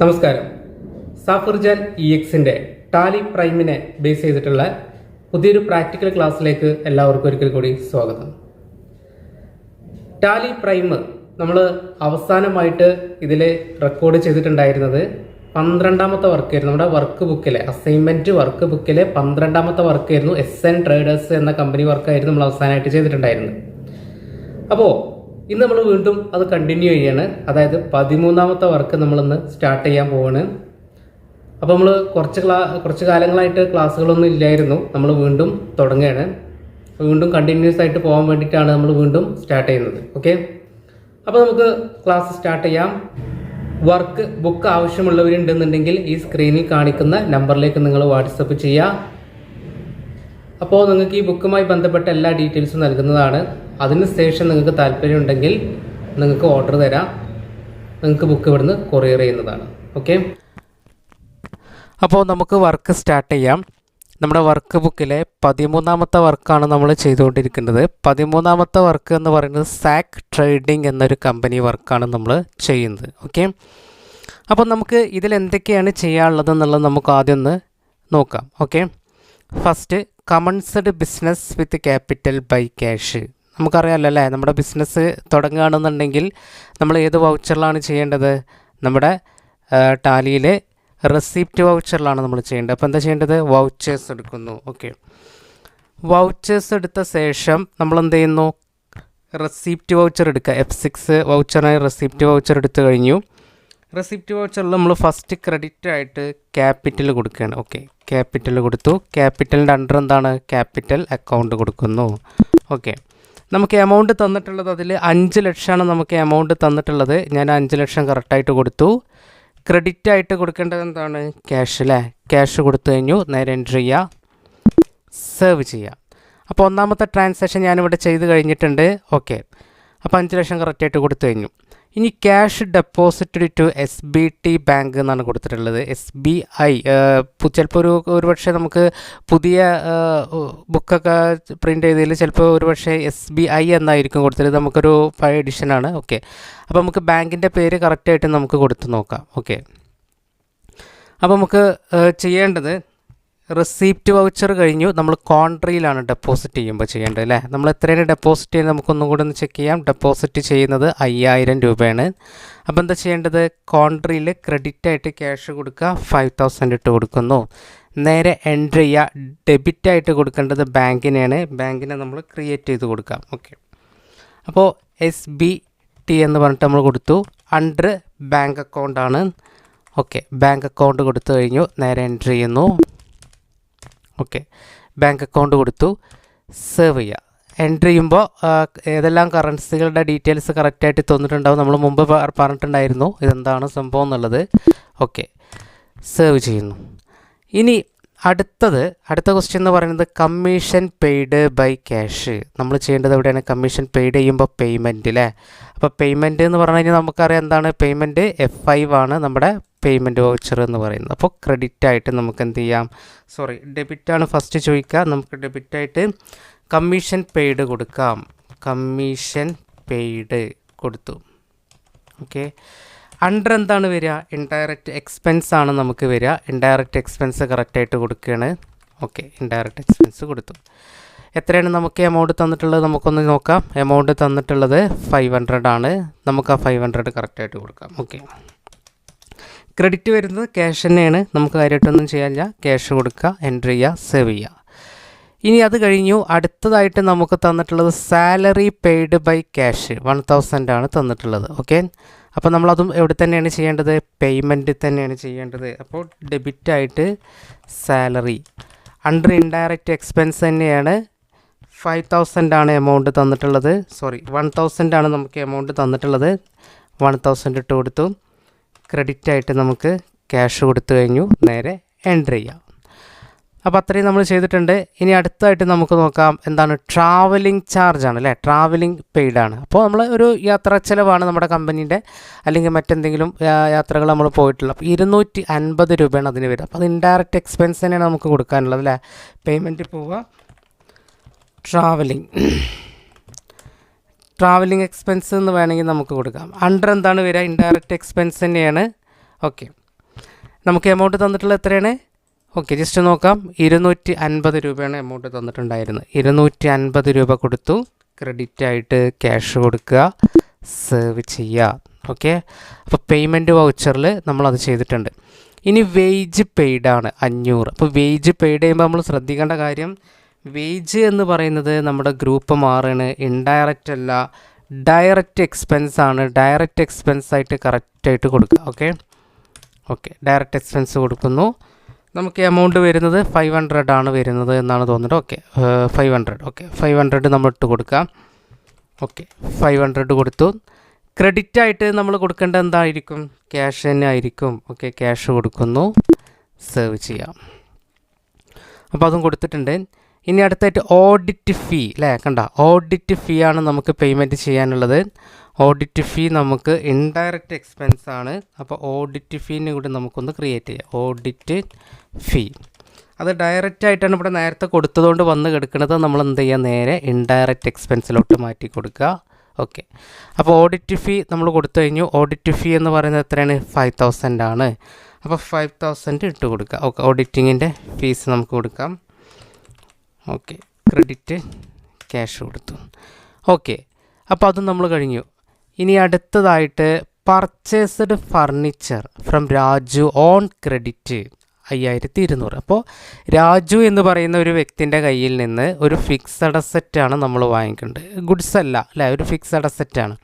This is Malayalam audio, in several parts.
നമസ്കാരം. സാഫർജാൻ ഇ എക്സിന്റെ ടാലി പ്രൈമിനെ ബേസ് ചെയ്തിട്ടുള്ള പുതിയൊരു പ്രാക്ടിക്കൽ ക്ലാസ്സിലേക്ക് എല്ലാവർക്കും ഒരിക്കൽ കൂടി സ്വാഗതം. ടാലി പ്രൈം നമ്മൾ അവസാനമായിട്ട് ഇതിൽ റെക്കോർഡ് ചെയ്തിട്ടുണ്ടായിരുന്നത് പന്ത്രണ്ടാമത്തെ വർക്കായിരുന്നു നമ്മുടെ വർക്ക് ബുക്കിലെ അസൈൻമെന്റ് വർക്ക് ബുക്കിലെ പന്ത്രണ്ടാമത്തെ വർക്കായിരുന്നു എസ് എൻ ട്രേഡേഴ്സ് എന്ന കമ്പനി വർക്കായിരുന്നു നമ്മൾ അവസാനമായിട്ട് ചെയ്തിട്ടുണ്ടായിരുന്നത്. അപ്പോൾ ഇന്ന് നമ്മൾ വീണ്ടും അത് കണ്ടിന്യൂ ചെയ്യാണ്. അതായത് പതിമൂന്നാമത്തെ വർക്ക് നമ്മളിന്ന് സ്റ്റാർട്ട് ചെയ്യാൻ പോവാണ്. അപ്പോൾ നമ്മൾ കുറച്ച് ക്ലാ കുറച്ച് കാലങ്ങളായിട്ട് ക്ലാസ്സുകളൊന്നും ഇല്ലായിരുന്നു. നമ്മൾ വീണ്ടും തുടങ്ങുകയാണ്. വീണ്ടും കണ്ടിന്യൂസ് ആയിട്ട് പോകാൻ വേണ്ടിയിട്ടാണ് നമ്മൾ വീണ്ടും സ്റ്റാർട്ട് ചെയ്യുന്നത്. ഓക്കെ അപ്പോൾ നമുക്ക് ക്ലാസ് സ്റ്റാർട്ട് ചെയ്യാം. വർക്ക് ബുക്ക് ആവശ്യമുള്ളവരുണ്ടെന്നുണ്ടെങ്കിൽ ഈ സ്ക്രീനിൽ കാണിക്കുന്ന നമ്പറിലേക്ക് നിങ്ങൾ വാട്സപ്പ് ചെയ്യുക. അപ്പോൾ നിങ്ങൾക്ക് ഈ ബുക്കുമായി ബന്ധപ്പെട്ട എല്ലാ ഡീറ്റെയിൽസും നൽകുന്നതാണ്. അതിന് ശേഷം നിങ്ങൾക്ക് താല്പര്യമുണ്ടെങ്കിൽ നിങ്ങൾക്ക് ഓർഡർ തരാം. നിങ്ങൾക്ക് ബുക്ക് ഇവിടുന്ന് കൊറിയർ ചെയ്യുന്നതാണ്. ഓക്കെ അപ്പോൾ നമുക്ക് വർക്ക് സ്റ്റാർട്ട് ചെയ്യാം. നമ്മുടെ വർക്ക് ബുക്കിലെ പതിമൂന്നാമത്തെ വർക്കാണ് നമ്മൾ ചെയ്തുകൊണ്ടിരിക്കുന്നത്. പതിമൂന്നാമത്തെ വർക്ക് എന്ന് പറയുന്നത് സാക്ക് ട്രേഡിംഗ് എന്നൊരു കമ്പനി വർക്കാണ് നമ്മൾ ചെയ്യുന്നത്. ഓക്കെ അപ്പോൾ നമുക്ക് ഇതിൽ എന്തൊക്കെയാണ് ചെയ്യാനുള്ളത് എന്നുള്ളത് നമുക്ക് ആദ്യം ഒന്ന് നോക്കാം. Okay first commenced business with capital by cash. നമുക്കറിയാമല്ലോ അല്ലേ? നമ്മുടെ ബിസിനസ് തുടങ്ങുകയാണെന്നുണ്ടെങ്കിൽ നമ്മൾ ഏത് വൗച്ചറിലാണ് ചെയ്യേണ്ടത്? നമ്മുടെ ടാലിയിൽ റെസിപ്റ്റ് വൗച്ചറിലാണ് നമ്മൾ ചെയ്യേണ്ടത്. അപ്പോൾ എന്താ ചെയ്യേണ്ടത്? വൗച്ചേഴ്സ് എടുക്കുന്നു. ഓക്കെ. വൗച്ചേഴ്സ് എടുത്ത ശേഷം നമ്മൾ എന്ത് ചെയ്യുന്നു? റെസിപ്റ്റ് വൗച്ചർ എടുക്കുക. എഫ് സിക്സ് വൗച്ചറിനായി റെസിപ്റ്റ് വൗച്ചർ എടുത്തു കഴിഞ്ഞു. റെസിപ്റ്റ് വൗച്ചറിൽ നമ്മൾ ഫസ്റ്റ് ക്രെഡിറ്റ് ആയിട്ട് ക്യാപിറ്റൽ കൊടുക്കുകയാണ്. ഓക്കെ ക്യാപിറ്റൽ കൊടുത്തു. ക്യാപിറ്റലിന്റെ അണ്ടർ എന്താണ്? ക്യാപിറ്റൽ അക്കൗണ്ട് കൊടുക്കുന്നു. ഓക്കെ നമുക്ക് എമൗണ്ട് തന്നിട്ടുള്ളത് അതിൽ അഞ്ച് ലക്ഷമാണ് നമുക്ക് എമൗണ്ട് തന്നിട്ടുള്ളത്. ഞാൻ അഞ്ച് ലക്ഷം കറക്റ്റായിട്ട് കൊടുത്തു. ക്രെഡിറ്റ് ആയിട്ട് കൊടുക്കേണ്ടത് എന്താണ്? ക്യാഷ് അല്ലേ ക്യാഷ് കൊടുത്തു കഴിഞ്ഞു. നേരെ എൻട്രി ചെയ്യുക സേവ് ചെയ്യുക അപ്പോൾ ഒന്നാമത്തെ ട്രാൻസാക്ഷൻ ഞാനിവിടെ ചെയ്ത് കഴിഞ്ഞിട്ടുണ്ട്. ഓക്കെ അപ്പോൾ അഞ്ച് ലക്ഷം കറക്റ്റായിട്ട് കൊടുത്തു കഴിഞ്ഞു. ഇനി cash deposited to S B T bank എന്നാണ് കൊടുത്തിട്ടുള്ളത്. എസ് ബി ഐ ചിലപ്പോൾ ഒരു ഒരുപക്ഷെ നമുക്ക് പുതിയ ബുക്കൊക്കെ പ്രിന്റ് ചെയ്തതിൽ ചിലപ്പോൾ ഒരുപക്ഷെ എസ് ബി ഐ എന്നായിരിക്കും കൊടുത്തത് നമുക്കൊരു പഴയ എഡിഷനാണ് ഓക്കെ. അപ്പോൾ നമുക്ക് ബാങ്കിന്റെ പേര് കറക്റ്റായിട്ട് നമുക്ക് കൊടുത്ത് നോക്കാം. ഓക്കെ. അപ്പോൾ നമുക്ക് ചെയ്യേണ്ടത് റെസീപ്റ്റ് വൗച്ചർ കഴിഞ്ഞു. നമ്മൾ കോൺട്രിയിലാണ് ഡെപ്പോസിറ്റ് ചെയ്യുമ്പോൾ ചെയ്യേണ്ടത് അല്ലേ? നമ്മൾ എത്രയാണ് ഡെപ്പോസിറ്റ് ചെയ്യുന്നത്? നമുക്കൊന്നും കൂടെ ഒന്ന് ചെക്ക് ചെയ്യാം. ഡെപ്പോസിറ്റ് ചെയ്യുന്നത് അയ്യായിരം രൂപയാണ്. അപ്പോൾ എന്താ ചെയ്യേണ്ടത്? കോൺട്രിയിൽ ക്രെഡിറ്റ് ആയിട്ട് ക്യാഷ് കൊടുക്കുക. ഫൈവ് തൗസൻഡ് ഇട്ട് കൊടുക്കുന്നു. നേരെ എൻട്രി ചെയ്യുക. ഡെബിറ്റ് ആയിട്ട് കൊടുക്കേണ്ടത് ബാങ്കിനെയാണ്. ബാങ്കിനെ നമ്മൾ ക്രിയേറ്റ് ചെയ്ത് കൊടുക്കാം. ഓക്കെ അപ്പോൾ എസ് ബി ടി എന്ന് പറഞ്ഞിട്ട് നമ്മൾ കൊടുത്തു. അണ്ടർ ബാങ്ക് അക്കൗണ്ടാണ് ഓക്കെ ബാങ്ക് അക്കൗണ്ട് കൊടുത്തു കഴിഞ്ഞു. നേരെ എൻട്രി ചെയ്യുന്നു. ഓക്കെ. ബാങ്ക് അക്കൗണ്ട് കൊടുത്തു. സേവ് ചെയ്യുക എൻട്രി ചെയ്യുമ്പോൾ ഏതെല്ലാം കറൻസികളുടെ ഡീറ്റെയിൽസ് കറക്റ്റായിട്ട് തന്നിട്ടുണ്ടാവും നമ്മൾ മുമ്പ് പറഞ്ഞിട്ടുണ്ടായിരുന്നു. ഇതെന്താണ് സംഭവം എന്നുള്ളത്. ഓക്കെ. സേവ് ചെയ്യുന്നു. ഇനി അടുത്തത് അടുത്ത ക്വസ്റ്റ്യൻ എന്ന് പറയുന്നത് കമ്മീഷൻ പെയ്ഡ് ബൈ ക്യാഷ് നമ്മൾ ചെയ്യേണ്ടത് എവിടെയാണ്? കമ്മീഷൻ പെയ്ഡ് ചെയ്യുമ്പോൾ പേയ്മെന്റ് അല്ലേ? അപ്പോൾ പേയ്മെന്റ് എന്ന് പറഞ്ഞു കഴിഞ്ഞാൽ നമുക്കറിയാം എന്താണ്? പേയ്മെന്റ് എഫ് ഫൈവ് ആണ് നമ്മുടെ പേയ്മെന്റ് വൗച്ചർ എന്ന് പറയുന്നത്. അപ്പോൾ ക്രെഡിറ്റ് ആയിട്ട് നമുക്ക് എന്ത് ചെയ്യാം? സോറി ഡെബിറ്റാണ് ഫസ്റ്റ് ചോദിക്കുക. നമുക്ക് ഡെബിറ്റായിട്ട് കമ്മീഷൻ പെയ്ഡ് കൊടുക്കാം. കമ്മീഷൻ പെയ്ഡ് കൊടുത്തു. ഓക്കെ അണ്ടർ എന്താണ് വരിക? ഇൻഡയറക്റ്റ് എക്സ്പെൻസ് ആണ് നമുക്ക് വരിക. ഇൻഡയറക്റ്റ് എക്സ്പെൻസ് കറക്റ്റായിട്ട് കൊടുക്കുകയാണ്. ഓക്കെ ഇൻഡയറക്റ്റ് എക്സ്പെൻസ് കൊടുത്തു. എത്രയാണ് നമുക്ക് എമൗണ്ട് തന്നിട്ടുള്ളത്? നമുക്കൊന്ന് നോക്കാം. എമൗണ്ട് തന്നിട്ടുള്ളത് ഫൈവ് ഹൺഡ്രഡ് ആണ്. നമുക്ക് ആ ഫൈവ് ഹൺഡ്രഡ് കറക്റ്റായിട്ട് കൊടുക്കാം. ഓക്കെ ക്രെഡിറ്റ് വരുന്നത് ക്യാഷ് തന്നെയാണ്. നമുക്ക് കാര്യമായിട്ടൊന്നും ചെയ്യാനില്ല. ക്യാഷ് കൊടുക്കുക എൻട്രി ചെയ്യുക സേവ് ചെയ്യുക. ഇനി അത് കഴിഞ്ഞു. അടുത്തതായിട്ട് നമുക്ക് തന്നിട്ടുള്ളത് salary paid by cash. One thousand ആണ് തന്നിട്ടുള്ളത്. ഓക്കെ? അപ്പോൾ നമ്മളതും എവിടെ തന്നെയാണ് ചെയ്യേണ്ടത്? പേയ്മെന്റ് തന്നെയാണ് ചെയ്യേണ്ടത്. അപ്പോൾ ഡെബിറ്റായിട്ട് സാലറി. അണ്ടർ ഇൻഡയറക്റ്റ് എക്സ്പെൻസ് തന്നെയാണ്. ഫൈവ് തൗസൻഡ് ആണ് എമൗണ്ട് തന്നിട്ടുള്ളത്. സോറി വൺ തൗസൻഡ് ആണ് നമുക്ക് എമൗണ്ട് തന്നിട്ടുള്ളത്. വൺ തൗസൻഡ് ഇട്ട് കൊടുത്തു. ക്രെഡിറ്റ് ആയിട്ട് നമുക്ക് ക്യാഷ് കൊടുത്തു കഴിഞ്ഞു. നേരെ എന്റർ ചെയ്യാം. അപ്പോൾ അത്രയും നമ്മൾ ചെയ്തിട്ടുണ്ട്. ഇനി അടുത്തായിട്ട് നമുക്ക് നോക്കാം എന്താണ് ട്രാവലിംഗ് ചാർജ് ആണ് അല്ലേ? ട്രാവലിംഗ് പെയ്ഡാണ്. അപ്പോൾ നമ്മൾ ഒരു യാത്രാ ചിലവാണ് നമ്മുടെ കമ്പനീന്റെ അല്ലെങ്കിൽ മറ്റെന്തെങ്കിലും യാത്രകൾ നമ്മൾ പോയിട്ടുള്ള. അപ്പോൾ ഇരുന്നൂറ്റി അൻപത് രൂപയാണ് അതിന് വരിക. അപ്പോൾ അത് ഇൻഡയറക്റ്റ് എക്സ്പെൻസ് തന്നെയാണ് നമുക്ക് കൊടുക്കാനുള്ളത് അല്ലേ? പേയ്മെന്റ് പോവുക. ട്രാവലിംഗ്. ട്രാവലിംഗ് എക്സ്പെൻസ് എന്ന് വേണമെങ്കിൽ നമുക്ക് കൊടുക്കാം. അണ്ടർ എന്താണ് വരിക? ഇൻഡയറക്റ്റ് എക്സ്പെൻസ് തന്നെയാണ്. ഓക്കെ നമുക്ക് എമൗണ്ട് തന്നിട്ടുള്ള എത്രയാണ്? ഓക്കെ ജസ്റ്റ് നോക്കാം. ഇരുന്നൂറ്റി അൻപത് രൂപയാണ് എമൗണ്ട് തന്നിട്ടുണ്ടായിരുന്നത്. ഇരുന്നൂറ്റി അൻപത് രൂപ കൊടുത്തു. ക്രെഡിറ്റ് ആയിട്ട് ക്യാഷ് കൊടുക്കുക. സേവ് ചെയ്യുക. ഓക്കെ അപ്പോൾ പേയ്മെന്റ് വൗച്ചറിൽ നമ്മളത് ചെയ്തിട്ടുണ്ട്. ഇനി വേജ് പെയ്ഡാണ് അഞ്ഞൂറ്. അപ്പോൾ വേജ് പെയ്ഡ് ചെയ്യുമ്പോൾ നമ്മൾ ശ്രദ്ധിക്കേണ്ട കാര്യം വേജ് എന്ന് പറയുന്നത് നമ്മുടെ ഗ്രൂപ്പ് മാറാണ്. ഇൻഡയറക്റ്റ് അല്ല ഡയറക്റ്റ് എക്സ്പെൻസ് ആണ്. ഡയറക്റ്റ് എക്സ്പെൻസ് ആയിട്ട് കറക്റ്റായിട്ട് കൊടുക്കുക ഓക്കെ ഓക്കെ ഡയറക്റ്റ് എക്സ്പെൻസ് കൊടുക്കുന്നു. നമുക്ക് എമൗണ്ട് വരുന്നത് ഫൈവ് ഹൺഡ്രഡ് ആണ് വരുന്നത് എന്നാണ് തോന്നുന്നത്. Okay five hundred okay five hundred നമ്മൾ ഇട്ട് കൊടുക്കാം ഓക്കെ ഫൈവ് ഹൺഡ്രഡ് കൊടുത്തു. ക്രെഡിറ്റ് ആയിട്ട് നമ്മൾ കൊടുക്കേണ്ടത് എന്തായിരിക്കും? ക്യാഷ് തന്നെ ആയിരിക്കും. ഓക്കെ ക്യാഷ് കൊടുക്കുന്നു. സേവ് ചെയ്യാം. അപ്പോൾ അതും കൊടുത്തിട്ടുണ്ട്. ഇനി അടുത്തായിട്ട് ഓഡിറ്റ് ഫീ അല്ലേ കണ്ട ഓഡിറ്റ് ഫീ ആണ് നമുക്ക് പേയ്മെന്റ് ചെയ്യാനുള്ളത്. ഓഡിറ്റ് ഫീ നമുക്ക് ഇൻഡയറക്റ്റ് എക്സ്പെൻസ് ആണ്. അപ്പോൾ ഓഡിറ്റ് ഫീനെ കൂടി നമുക്കൊന്ന് ക്രിയേറ്റ് ചെയ്യാം. ഓഡിറ്റ് ഫീ അത് ഡയറക്റ്റ് ആയിട്ടാണ് ഇവിടെ നേരത്തെ കൊടുത്തതുകൊണ്ട് വന്ന് കിടക്കുന്നത് നമ്മൾ എന്ത് ചെയ്യുക നേരെ ഇൻഡയറക്റ്റ് എക്സ്പെൻസിലോട്ട് മാറ്റി കൊടുക്കുക. ഓക്കെ അപ്പോൾ ഓഡിറ്റ് ഫീ നമ്മൾ കൊടുത്തു കഴിഞ്ഞു. ഓഡിറ്റ് ഫീ എന്ന് പറയുന്നത് എത്രയാണ്? ഫൈവ് തൗസൻഡ് ആണ്. അപ്പോൾ ഫൈവ് തൗസൻഡ് ഇട്ട് കൊടുക്കുക. ഓക്കെ ഓഡിറ്റിങ്ങിന്റെ ഫീസ് നമുക്ക് കൊടുക്കാം. ഓക്കെ. ക്രെഡിറ്റ് ക്യാഷ് കൊടുത്തു. ഓക്കെ. അപ്പോൾ അതും നമ്മൾ കഴിഞ്ഞു. ഇനി അടുത്തതായിട്ട് purchased furniture from Raju on credit അയ്യായിരത്തി ഇരുന്നൂറ്. അപ്പോൾ രാജു എന്ന് പറയുന്ന ഒരു വ്യക്തിന്റെ കയ്യിൽ നിന്ന് ഒരു ഫിക്സഡ് അസറ്റാണ് നമ്മൾ വാങ്ങിക്കേണ്ടത്. ഗുഡ്സ് അല്ല അല്ലേ? ഒരു ഫിക്സഡ് അസറ്റാണ്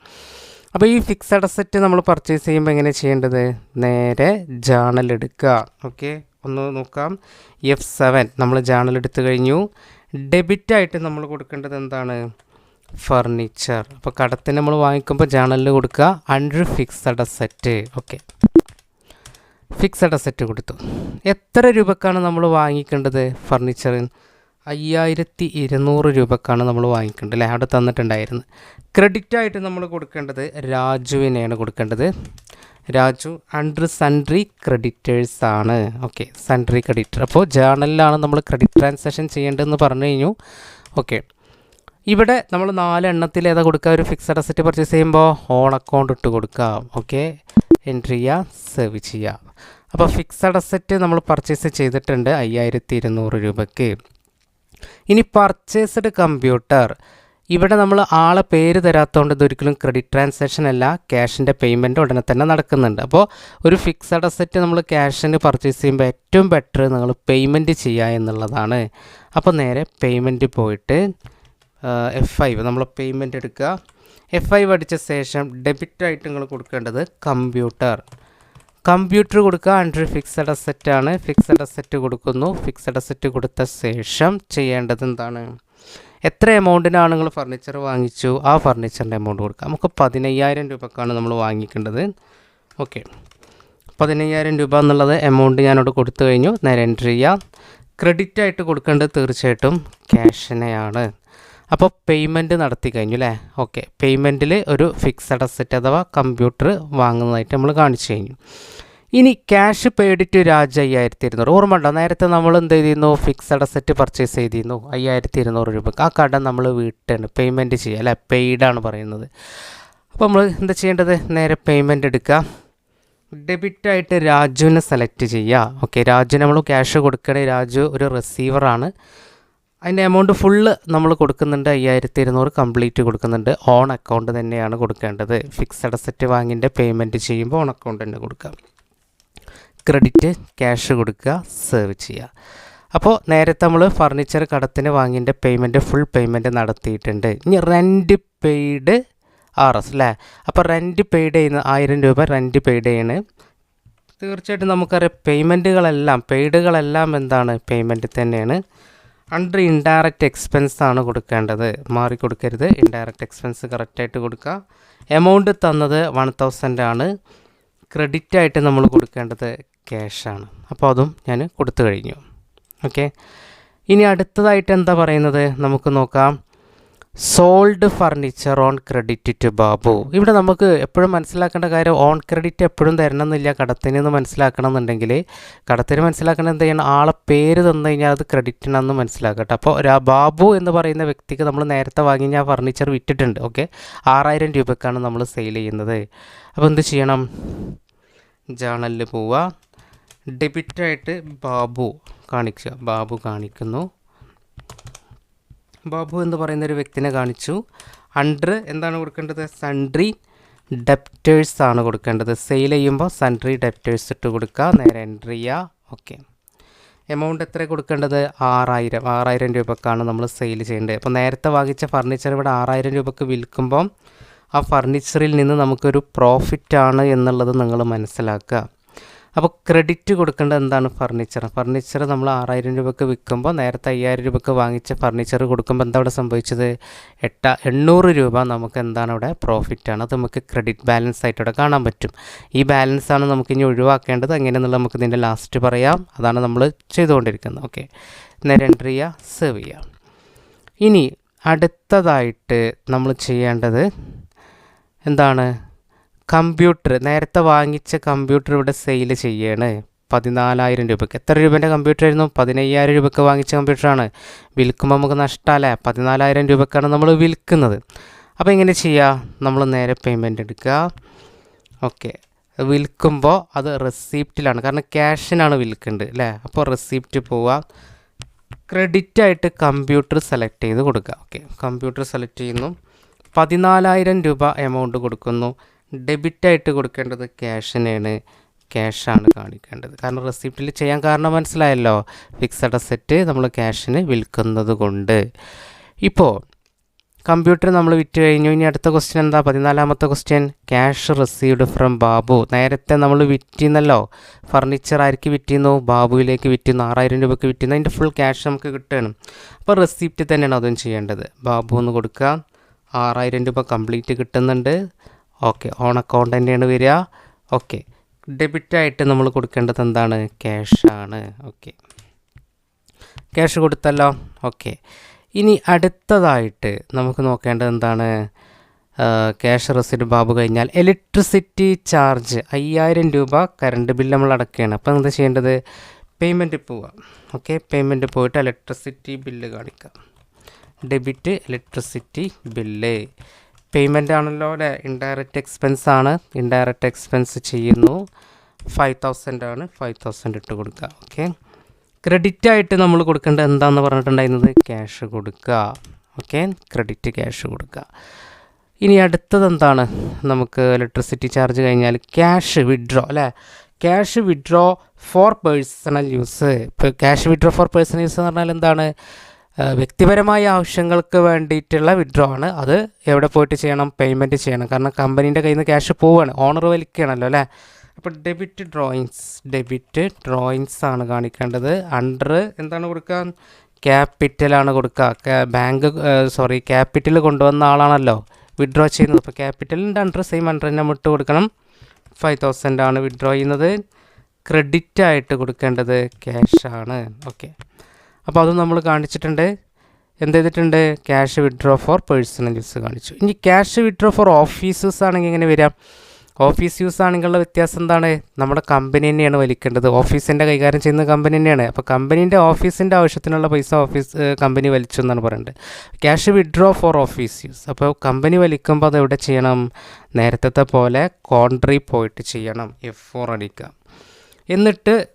അപ്പോൾ ഈ ഫിക്സഡ് അസറ്റ് നമ്മൾ പർച്ചേസ് ചെയ്യുമ്പോൾ എങ്ങനെ ചെയ്യേണ്ടത്? നേരെ ജേണൽ എടുക്കുക. ഓക്കെ. ഒന്ന് നോക്കാം. എഫ് സെവൻ നമ്മൾ ജേണൽ എടുത്തു കഴിഞ്ഞു. ഡെബിറ്റായിട്ട് നമ്മൾ കൊടുക്കേണ്ടത് എന്താണ്? ഫർണിച്ചർ അപ്പോൾ കടത്തിന് നമ്മൾ വാങ്ങിക്കുമ്പോൾ ജേണലിൽ കൊടുക്കുക. Under fixed asset okay fixed asset കൊടുത്തു. എത്ര രൂപക്കാണ് നമ്മൾ വാങ്ങിക്കേണ്ടത് ഫർണിച്ചർ അയ്യായിരത്തി ഇരുന്നൂറ് രൂപക്കാണ് നമ്മൾ വാങ്ങിക്കേണ്ടത് അല്ലേ? അവിടെ തന്നിട്ടുണ്ടായിരുന്നു. ക്രെഡിറ്റായിട്ട് നമ്മൾ കൊടുക്കേണ്ടത് രാജുവിനെയാണ് കൊടുക്കേണ്ടത്. രാജു അണ്ടർ സൺട്രി ക്രെഡിറ്റേഴ്സ് ആണ്. ഓക്കെ സൺട്രി ക്രെഡിറ്റർ അപ്പോൾ ജേണലിലാണ് നമ്മൾ ക്രെഡിറ്റ് ട്രാൻസാക്ഷൻ ചെയ്യേണ്ടതെന്ന് പറഞ്ഞു കഴിഞ്ഞു. ഓക്കെ ഇവിടെ നമ്മൾ നാല് എണ്ണത്തിൽ ഏതാ കൊടുക്കുക? ഒരു ഫിക്സഡ് അസറ്റ് പർച്ചേസ് ചെയ്യുമ്പോൾ ഓൺ അക്കൗണ്ട് ഇട്ട് കൊടുക്കാം ഓക്കെ എൻട്രി ചെയ്യുക സേവ് ചെയ്യുക. അപ്പോൾ ഫിക്സഡ് അസറ്റ് നമ്മൾ പർച്ചേസ് ചെയ്തിട്ടുണ്ട് അയ്യായിരത്തി ഇരുന്നൂറ് രൂപയ്ക്ക്. ഇനി പർച്ചേസ്ഡ് കമ്പ്യൂട്ടർ ഇവിടെ നമ്മൾ ആളെ പേര് തരാത്തതുകൊണ്ട് ഇതൊരിക്കലും ക്രെഡിറ്റ് ട്രാൻസാക്ഷൻ അല്ല ക്യാഷിന്റെ പേയ്മെന്റ് ഉടനെ തന്നെ നടക്കുന്നുണ്ട്. അപ്പോൾ ഒരു ഫിക്സഡ് അസറ്റ് നമ്മൾ ക്യാഷിന് പർച്ചേസ് ചെയ്യുമ്പോൾ ഏറ്റവും ബെറ്റർ നിങ്ങൾ പേയ്മെന്റ് ചെയ്യുക എന്നുള്ളതാണ്. അപ്പോൾ നേരെ പേയ്മെന്റ് പോയിട്ട് എഫ് ഐവ് നമ്മൾ പേയ്മെന്റ് എടുക്കുക. എഫ് ഐവ് അടിച്ച ശേഷം ഡെബിറ്റ് ആയിട്ട് നിങ്ങൾ കൊടുക്കേണ്ടത് കമ്പ്യൂട്ടർ കമ്പ്യൂട്ടർ കൊടുക്കുക അണ്ടർ ഫിക്സഡ് അസറ്റ് ആണ്. ഫിക്സഡ് അസറ്റ് കൊടുക്കുന്നു. ഫിക്സഡ് അസറ്റ് കൊടുത്ത ശേഷം ചെയ്യേണ്ടത് എന്താണ്? എത്ര എമൗണ്ടിനാണ് നിങ്ങൾ ഫർണിച്ചർ വാങ്ങിച്ചു? ആ ഫർണിച്ചറിന്റെ എമൗണ്ട് കൊടുക്കുക നമുക്ക് പതിനയ്യായിരം രൂപക്കാണ് നമ്മൾ വാങ്ങിക്കേണ്ടത്. ഓക്കെ പതിനയ്യായിരം രൂപ എന്നുള്ളത് എമൗണ്ട് ഞാനവിടെ കൊടുത്തു കഴിഞ്ഞു. നേരെ എൻട്രി ചെയ്യാം. ക്രെഡിറ്റ് ആയിട്ട് കൊടുക്കേണ്ടത് തീർച്ചയായിട്ടും ക്യാഷിനെയാണ് അപ്പോൾ പേയ്മെന്റ് നടത്തി കഴിഞ്ഞു അല്ലേ? ഓക്കെ പേയ്മെന്റിൽ ഒരു ഫിക്സഡ് അസറ്റ് അഥവാ കമ്പ്യൂട്ടർ വാങ്ങുന്നതായിട്ട് നമ്മൾ കാണിച്ചു കഴിഞ്ഞു. ഇനി ക്യാഷ് പെയ്ഡ് ടു രാജ് അയ്യായിരത്തി ഇരുന്നൂറ് ഓർമ്മ ഉണ്ടോ? നേരത്തെ നമ്മൾ എന്ത് ചെയ്തിരുന്നു? ഫിക്സഡ് അസറ്റ് പർച്ചേസ് ചെയ്തിരുന്നു. അയ്യായിരത്തി ഇരുന്നൂറ് രൂപ. ആ കട നമ്മൾ വീട്ടാണ്. പേയ്മെന്റ് ചെയ്യുക അല്ല? പെയ്ഡാണ് പറയുന്നത്. അപ്പോൾ നമ്മൾ എന്താ ചെയ്യേണ്ടത്? നേരെ പേയ്മെന്റ് എടുക്കുക. ഡെബിറ്റായിട്ട് രാജുവിനെ സെലക്ട് ചെയ്യുക. ഓക്കെ രാജു നമ്മൾ ക്യാഷ് കൊടുക്കണേ. രാജു ഒരു റിസീവറാണ് അതിന്റെ എമൗണ്ട് ഫുള്ള് നമ്മൾ കൊടുക്കുന്നുണ്ട്. അയ്യായിരത്തി ഇരുന്നൂറ് കംപ്ലീറ്റ് കൊടുക്കുന്നുണ്ട്. ഓൺ അക്കൗണ്ട് തന്നെയാണ് കൊടുക്കേണ്ടത്. ഫിക്സഡ് അസറ്റ് വാങ്ങിന്റെ പേയ്മെന്റ് ചെയ്യുമ്പോൾ ഓൺ അക്കൗണ്ട് തന്നെ കൊടുക്കുക. ക്രെഡിറ്റ് ക്യാഷ് കൊടുക്കുക സേവ് ചെയ്യുക. അപ്പോൾ നേരത്തെ നമ്മൾ ഫർണിച്ചർ കടത്തിന് വാങ്ങിന്റെ പേയ്മെന്റ് ഫുൾ പേയ്മെന്റ് നടത്തിയിട്ടുണ്ട്. ഇനി റെന്റ് പെയ്ഡ് ആർ എസ് അല്ലേ അപ്പോൾ റെന്റ് പെയ്ഡ് ചെയ്യുന്ന ആയിരം രൂപ റെന്റ് പെയ്ഡ് ചെയ്യണ്. തീർച്ചയായിട്ടും നമുക്കറിയാം പേയ്മെന്റുകളെല്ലാം പെയ്ഡുകളെല്ലാം എന്താണ്? പേയ്മെന്റ് തന്നെയാണ്. അണ്ടർ ഇൻഡയറക്റ്റ് എക്സ്പെൻസ് ആണ് കൊടുക്കേണ്ടത്. മാറി കൊടുക്കരുത്. ഇൻഡയറക്റ്റ് എക്സ്പെൻസ് കറക്റ്റായിട്ട് കൊടുക്കുക. എമൗണ്ട് തന്നത് വൺ തൗസൻഡ് ആണ്. ക്രെഡിറ്റ് ആയിട്ട് നമ്മൾ കൊടുക്കേണ്ടത് ക്യാഷാണ് അപ്പോൾ അതും ഞാൻ കൊടുത്തു കഴിഞ്ഞു. ഓക്കെ ഇനി അടുത്തതായിട്ട് എന്താ പറയുന്നത്? നമുക്ക് നോക്കാം. Sold furniture on credit to Babu ഇവിടെ നമുക്ക് എപ്പോഴും മനസ്സിലാക്കേണ്ട കാര്യം ഓൺ ക്രെഡിറ്റ് എപ്പോഴും തരണം എന്നില്ല കടത്തിന് എന്ന് മനസ്സിലാക്കണം എന്നുണ്ടെങ്കിൽ കടത്തിന് മനസ്സിലാക്കണം എന്ത് ചെയ്യണം? ആളെ പേര് തന്നു കഴിഞ്ഞാൽ അത് ക്രെഡിറ്റിനാണെന്ന് മനസ്സിലാക്കട്ടെ. അപ്പോൾ ബാബു എന്ന് പറയുന്ന വ്യക്തിക്ക് നമ്മൾ നേരത്തെ വാങ്ങി ഞാൻ ഫർണിച്ചർ വിറ്റിട്ടുണ്ട്. ഓക്കെ ആറായിരം രൂപക്കാണ് നമ്മൾ സെയിൽ ചെയ്യുന്നത്. അപ്പോൾ എന്ത് ചെയ്യണം? ജേണലിൽ പോവുക ഡെബിറ്റായിട്ട് ബാബു കാണിക്കുക ബാബു കാണിക്കുന്നു. ബാബു എന്ന് പറയുന്ന ഒരു വ്യക്തിനെ കാണിച്ചു. അണ്ടർ എന്താണ് കൊടുക്കേണ്ടത്? സൺട്രി ഡെപ്റ്റേഴ്സ് ആണ് കൊടുക്കേണ്ടത്. സെയിൽ ചെയ്യുമ്പോൾ സൺട്രി ഡെപ്റ്റേഴ്സ് ഇട്ട് കൊടുക്കുക നേരെ എൻട്രി ചെയ്യുക ഓക്കെ എമൗണ്ട് എത്ര കൊടുക്കേണ്ടത്? ആറായിരം. ആറായിരം രൂപക്കാണ് നമ്മൾ സെയിൽ ചെയ്യേണ്ടത്. അപ്പോൾ നേരത്തെ വാങ്ങിച്ച ഫർണിച്ചർ ഇവിടെ ആറായിരം രൂപക്ക് വിൽക്കുമ്പോൾ ആ ഫർണിച്ചറിൽ നിന്ന് നമുക്കൊരു പ്രോഫിറ്റാണ് എന്നുള്ളത് നിങ്ങൾ മനസ്സിലാക്കുക. അപ്പോൾ ക്രെഡിറ്റ് കൊടുക്കേണ്ടത് എന്താണ് ഫർണിച്ചർ ഫർണിച്ചർ നമ്മൾ ആറായിരം രൂപയ്ക്ക് വിൽക്കുമ്പോൾ നേരത്തെ അയ്യായിരം രൂപയ്ക്ക് വാങ്ങിച്ച ഫർണിച്ചർ കൊടുക്കുമ്പോൾ എന്താ അവിടെ സംഭവിച്ചത്? എട്ട എണ്ണൂറ് രൂപ നമുക്ക് എന്താണ് അവിടെ പ്രോഫിറ്റാണ് അത് നമുക്ക് ക്രെഡിറ്റ് ബാലൻസ് ആയിട്ട് ഇവിടെ കാണാൻ പറ്റും. ഈ ബാലൻസ് ആണ് നമുക്ക് ഇനി ഒഴിവാക്കേണ്ടത്. എങ്ങനെയെന്നുള്ള നമുക്ക് ഇതിന്റെ ലാസ്റ്റ് പറയാം. അതാണ് നമ്മൾ ചെയ്തുകൊണ്ടിരിക്കുന്നത്. ഓക്കെ നേരെ എന്റർ ചെയ്യുക സേവ് ചെയ്യുക ഇനി അടുത്തതായിട്ട് നമ്മൾ ചെയ്യേണ്ടത് എന്താണ്? കമ്പ്യൂട്ടർ. നേരത്തെ വാങ്ങിച്ച കമ്പ്യൂട്ടർ ഇവിടെ സെയിൽ ചെയ്യാണ്. പതിനാലായിരം രൂപയ്ക്ക് എത്ര രൂപേന്റെ കമ്പ്യൂട്ടർ ആയിരുന്നു? പതിനയ്യായിരം രൂപയ്ക്ക് വാങ്ങിച്ച കമ്പ്യൂട്ടറാണ് വിൽക്കുമ്പോൾ നമുക്ക് നഷ്ടമല്ലേ പതിനാലായിരം രൂപയ്ക്കാണ് നമ്മൾ വിൽക്കുന്നത്. അപ്പോൾ എങ്ങനെ ചെയ്യുക നമ്മൾ നേരെ പേയ്മെന്റ് എടുക്കുക ഓക്കെ വിൽക്കുമ്പോൾ അത് റെസിപ്റ്റിലാണ് കാരണം ക്യാഷിനാണ് വിൽക്കേണ്ടത് അല്ലേ അപ്പോൾ റെസിപ്റ്റ് പോവുക ക്രെഡിറ്റായിട്ട് കമ്പ്യൂട്ടർ സെലക്ട് ചെയ്ത് കൊടുക്കുക ഓക്കെ കമ്പ്യൂട്ടർ സെലക്ട് ചെയ്യുന്നു. പതിനാലായിരം രൂപ എമൗണ്ട് കൊടുക്കുന്നു. ഡെബിറ്റായിട്ട് കൊടുക്കേണ്ടത് ക്യാഷിനാണ് ക്യാഷാണ് കാണിക്കേണ്ടത്. കാരണം റെസിപ്റ്റിൽ ചെയ്യാൻ കാരണം മനസ്സിലായല്ലോ? ഫിക്സഡ് അസെറ്റ് നമ്മൾ ക്യാഷിന് വിൽക്കുന്നത് കൊണ്ട്. ഇപ്പോൾ കമ്പ്യൂട്ടർ നമ്മൾ വിറ്റ് കഴിഞ്ഞു. ഇനി അടുത്ത ക്വസ്റ്റ്യൻ എന്താ? പതിനാലാമത്തെ question cash received from Babu. നേരത്തെ നമ്മൾ വിറ്റിന്നല്ലോ? ഫർണിച്ചർ ആർക്ക് വിറ്റിന്നു? ബാബുവിലേക്ക് വിറ്റിരുന്നു ആറായിരം രൂപയ്ക്ക് വിറ്റിരുന്നു അതിന്റെ ഫുൾ ക്യാഷ് നമുക്ക് കിട്ടുകയാണ്. അപ്പോൾ റെസിപ്റ്റ് തന്നെയാണ് അതും ചെയ്യേണ്ടത്. ബാബു എന്ന് കൊടുക്കുക. ആറായിരം രൂപ കംപ്ലീറ്റ് കിട്ടുന്നുണ്ട്. ഓക്കെ ഓൺ അക്കൗണ്ട് തന്നെയാണ് വരിക. ഓക്കെ ഡെബിറ്റായിട്ട് നമ്മൾ കൊടുക്കേണ്ടത് എന്താണ്? ക്യാഷാണ് ഓക്കെ ക്യാഷ് കൊടുത്തല്ലോ. ഓക്കെ ഇനി അടുത്തതായിട്ട് നമുക്ക് നോക്കേണ്ടത് എന്താണ്? ക്യാഷ് റെസിഡ് ബാബു കഴിഞ്ഞാൽ ഇലക്ട്രിസിറ്റി ചാർജ് അയ്യായിരം രൂപ കറണ്ട് ബില്ല് നമ്മൾ അടക്കുകയാണ്. അപ്പോൾ എന്താ ചെയ്യേണ്ടത്? പേയ്മെന്റ് പോവുക. ഓക്കെ പേയ്മെന്റ് പോയിട്ട് ഇലക്ട്രിസിറ്റി ബില്ല് കാണിക്കാം. Debit electricity bill. പേയ്മെന്റ് ആണല്ലോ അല്ലേ? ഇൻഡയറക്റ്റ് എക്സ്പെൻസ് ആണ് ഇൻഡയറക്റ്റ് എക്സ്പെൻസ് ചെയ്യുന്നു. ഫൈവ് തൗസൻഡ് ആണ് ഫൈവ് തൗസൻഡ് ഇട്ട് കൊടുക്കുക. ഓക്കെ. ക്രെഡിറ്റ് ആയിട്ട് നമ്മൾ കൊടുക്കേണ്ടത് എന്താണെന്ന് പറഞ്ഞിട്ടുണ്ടായിരുന്നത്? ക്യാഷ് കൊടുക്കുക. ഓക്കെ. ക്രെഡിറ്റ് ക്യാഷ് കൊടുക്കുക. ഇനി അടുത്തത് എന്താണ്? നമുക്ക് ഇലക്ട്രിസിറ്റി ചാർജ് കഴിഞ്ഞാൽ ക്യാഷ് വിഡ്രോ അല്ലേ? Cash withdraw for personal use. ഇപ്പോൾ cash withdraw for personal use എന്ന് പറഞ്ഞാൽ എന്താണ്? വ്യക്തിപരമായ ആവശ്യങ്ങൾക്ക് വേണ്ടിയിട്ടുള്ള വിഡ്രോ ആണ്. അത് എവിടെ പോയിട്ട് ചെയ്യണം? പേയ്മെന്റ് ചെയ്യണം. കാരണം കമ്പനീന്റെ കയ്യിൽ നിന്ന് ക്യാഷ് പോവുകയാണ് ഓണർ വലിക്കുകയാണല്ലോ അല്ലേ? അപ്പോൾ ഡെബിറ്റ് ഡ്രോയിങ്സ് ഡെബിറ്റ് ഡ്രോയിങ്സ് ആണ് കാണിക്കേണ്ടത്. അണ്ടർ എന്താണ് കൊടുക്കുക? ക്യാപിറ്റലാണ് കൊടുക്കുക. ബാങ്ക് സോറി ക്യാപിറ്റൽ കൊണ്ടുവന്ന ആളാണല്ലോ. വിഡ്രോ ചെയ്യുന്നത്. അപ്പോൾ ക്യാപിറ്റലിന്റെ അണ്ടർ സെയിം അണ്ടർ തന്നെ ഇട്ട് കൊടുക്കണം. ഫൈവ് തൗസൻഡ് ആണ് വിഡ്രോ ചെയ്യുന്നത്. ക്രെഡിറ്റ് ആയിട്ട് കൊടുക്കേണ്ടത് ക്യാഷാണ് ഓക്കെ അപ്പോൾ അത് നമ്മൾ കാണിച്ചിട്ടുണ്ട്. എന്ത് ചെയ്തിട്ടുണ്ട്? Cash withdraw for personal use കാണിച്ചു. ഇനി cash withdraw for office use ആണെങ്കിൽ എങ്ങനെ വരാം? ഓഫീസ് യൂസ് ആണെങ്കിലുള്ള വ്യത്യാസം എന്താണ്? നമ്മുടെ കമ്പനി തന്നെയാണ് വലിക്കേണ്ടത്. ഓഫീസിന്റെ കൈകാര്യം ചെയ്യുന്ന കമ്പനി തന്നെയാണ്. അപ്പോൾ കമ്പനീന്റെ ഓഫീസിന്റെ ആവശ്യത്തിനുള്ള പൈസ ഓഫീസ് കമ്പനി വലിച്ചു എന്നാണ് പറയുന്നത് cash withdraw for office use അപ്പോൾ കമ്പനി വലിക്കുമ്പോൾ അത് എവിടെ ചെയ്യണം? നേരത്തെ പോലെ കോൺട്രി പോയിട്ട് ചെയ്യണം. എഫ് ഫോർ അടിക്കാം എന്നിട്ട്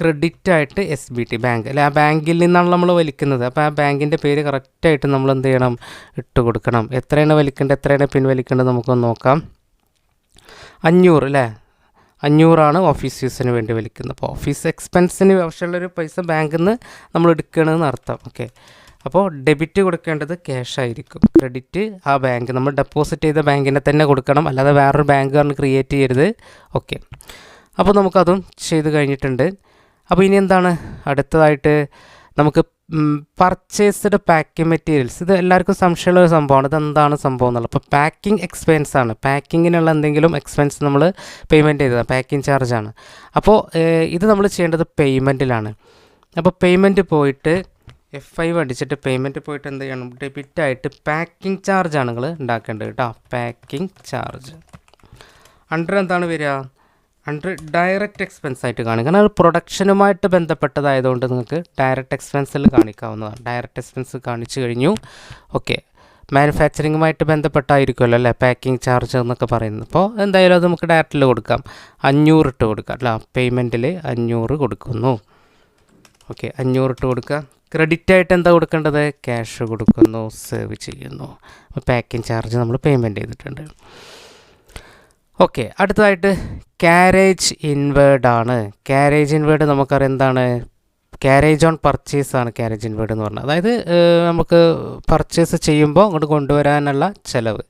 ക്രെഡിറ്റ് ആയിട്ട് എസ് ബി ടി ബാങ്ക് അല്ലെ? ആ ബാങ്കിൽ നിന്നാണ് നമ്മൾ വലിക്കുന്നത്. അപ്പോൾ ആ ബാങ്കിന്റെ പേര് കറക്റ്റായിട്ട് നമ്മൾ എന്ത് ചെയ്യണം? ഇട്ട് കൊടുക്കണം. എത്രയാണ് വലിക്കേണ്ടത്? എത്രയാണ് പിൻവലിക്കേണ്ടത് നമുക്കൊന്ന് നോക്കാം. അഞ്ഞൂറ് അല്ലേ? അഞ്ഞൂറാണ് ഓഫീസ് യൂസിന് വേണ്ടി വലിക്കുന്നത്. അപ്പോൾ ഓഫീസ് എക്സ്പെൻസിന് ആവശ്യമുള്ളൊരു പൈസ ബാങ്കിൽ നിന്ന് നമ്മൾ എടുക്കണമെന്ന് അർത്ഥം. ഓക്കെ അപ്പോൾ ഡെബിറ്റ് കൊടുക്കേണ്ടത് ക്യാഷ് ആയിരിക്കും. ക്രെഡിറ്റ് ആ ബാങ്ക് നമ്മൾ ഡെപ്പോസിറ്റ് ചെയ്ത ബാങ്കിനെ തന്നെ കൊടുക്കണം. അല്ലാതെ വേറൊരു ബാങ്ക് ക്രിയേറ്റ് ചെയ്യരുത്. ഓക്കെ അപ്പോൾ നമുക്കതും ചെയ്ത് കഴിഞ്ഞിട്ടുണ്ട്. അപ്പോൾ ഇനി എന്താണ്? അടുത്തതായിട്ട് നമുക്ക് പർച്ചേസ്ഡ് പാക്കിംഗ് മെറ്റീരിയൽസ് ഇത് എല്ലാവർക്കും സംശയമുള്ള ഒരു സംഭവമാണ്. ഇത് എന്താണ് സംഭവം എന്നുള്ളത്? അപ്പോൾ പാക്കിംഗ് എക്സ്പെൻസ് ആണ്. പാക്കിങ്ങിനുള്ള എന്തെങ്കിലും എക്സ്പെൻസ് നമ്മൾ പേയ്മെന്റ് ചെയ്തതാണ്. പാക്കിംഗ് ചാർജാണ് അപ്പോൾ ഇത് നമ്മൾ ചെയ്യേണ്ടത് പേയ്മെന്റിലാണ് അപ്പോൾ പേയ്മെന്റ് പോയിട്ട് എഫ് ഐ അടിച്ചിട്ട് പേയ്മെന്റ് പോയിട്ട് എന്ത് ചെയ്യണം? ഡെബിറ്റ് ആയിട്ട് പാക്കിംഗ് ചാർജാണ് നിങ്ങൾ ഉണ്ടാക്കേണ്ടത് കേട്ടോ. പാക്കിംഗ് ചാർജ് അണ്ടർ എന്താണ് വരിക? അണ്ടർ ഡയറക്റ്റ് എക്സ്പെൻസ് ആയിട്ട് കാണിക്കുക കാരണം അത് പ്രൊഡക്ഷനുമായിട്ട് ബന്ധപ്പെട്ടതായതുകൊണ്ട് നിങ്ങൾക്ക് ഡയറക്റ്റ് എക്സ്പെൻസിൽ കാണിക്കാവുന്നതാണ്. ഡയറക്റ്റ് എക്സ്പെൻസ് കാണിച്ചു കഴിഞ്ഞു. ഓക്കെ മാനുഫാക്ചറിങ്ങുമായിട്ട് ബന്ധപ്പെട്ടായിരിക്കുമല്ലോ അല്ലേ? പാക്കിംഗ് ചാർജ് എന്നൊക്കെ പറയുന്നത്. അപ്പോൾ എന്തായാലും അത് നമുക്ക് ഡയറക്റ്റിൽ കൊടുക്കാം. അഞ്ഞൂറ് ഇട്ട് കൊടുക്കാം. അല്ല പേയ്മെന്റിൽ അഞ്ഞൂറ് കൊടുക്കുന്നു. ഓക്കെ അഞ്ഞൂറ് ഇട്ട് കൊടുക്കുക. ക്രെഡിറ്റ് ആയിട്ട് എന്താ കൊടുക്കേണ്ടത്? ക്യാഷ് കൊടുക്കുന്നു. സേവ് ചെയ്യുന്നു. പാക്കിംഗ് ചാർജ് നമ്മൾ പേയ്മെന്റ് ചെയ്തിട്ടുണ്ട്. ഓക്കെ അടുത്തതായിട്ട് ക്യാരേജ് ഇൻവേർഡ് ആണ്. ക്യാരേജ് ഇൻവേർഡ് നമുക്കറിയാം എന്താണ്? ക്യാരേജ് ഓൺ പർച്ചേസ് ആണ് ക്യാരേജ് ഇൻവേർഡ് എന്ന് പറഞ്ഞത്. അതായത് നമുക്ക് പർച്ചേസ് ചെയ്യുമ്പോൾ അങ്ങോട്ട് കൊണ്ടുവരാനുള്ള ചിലവ്.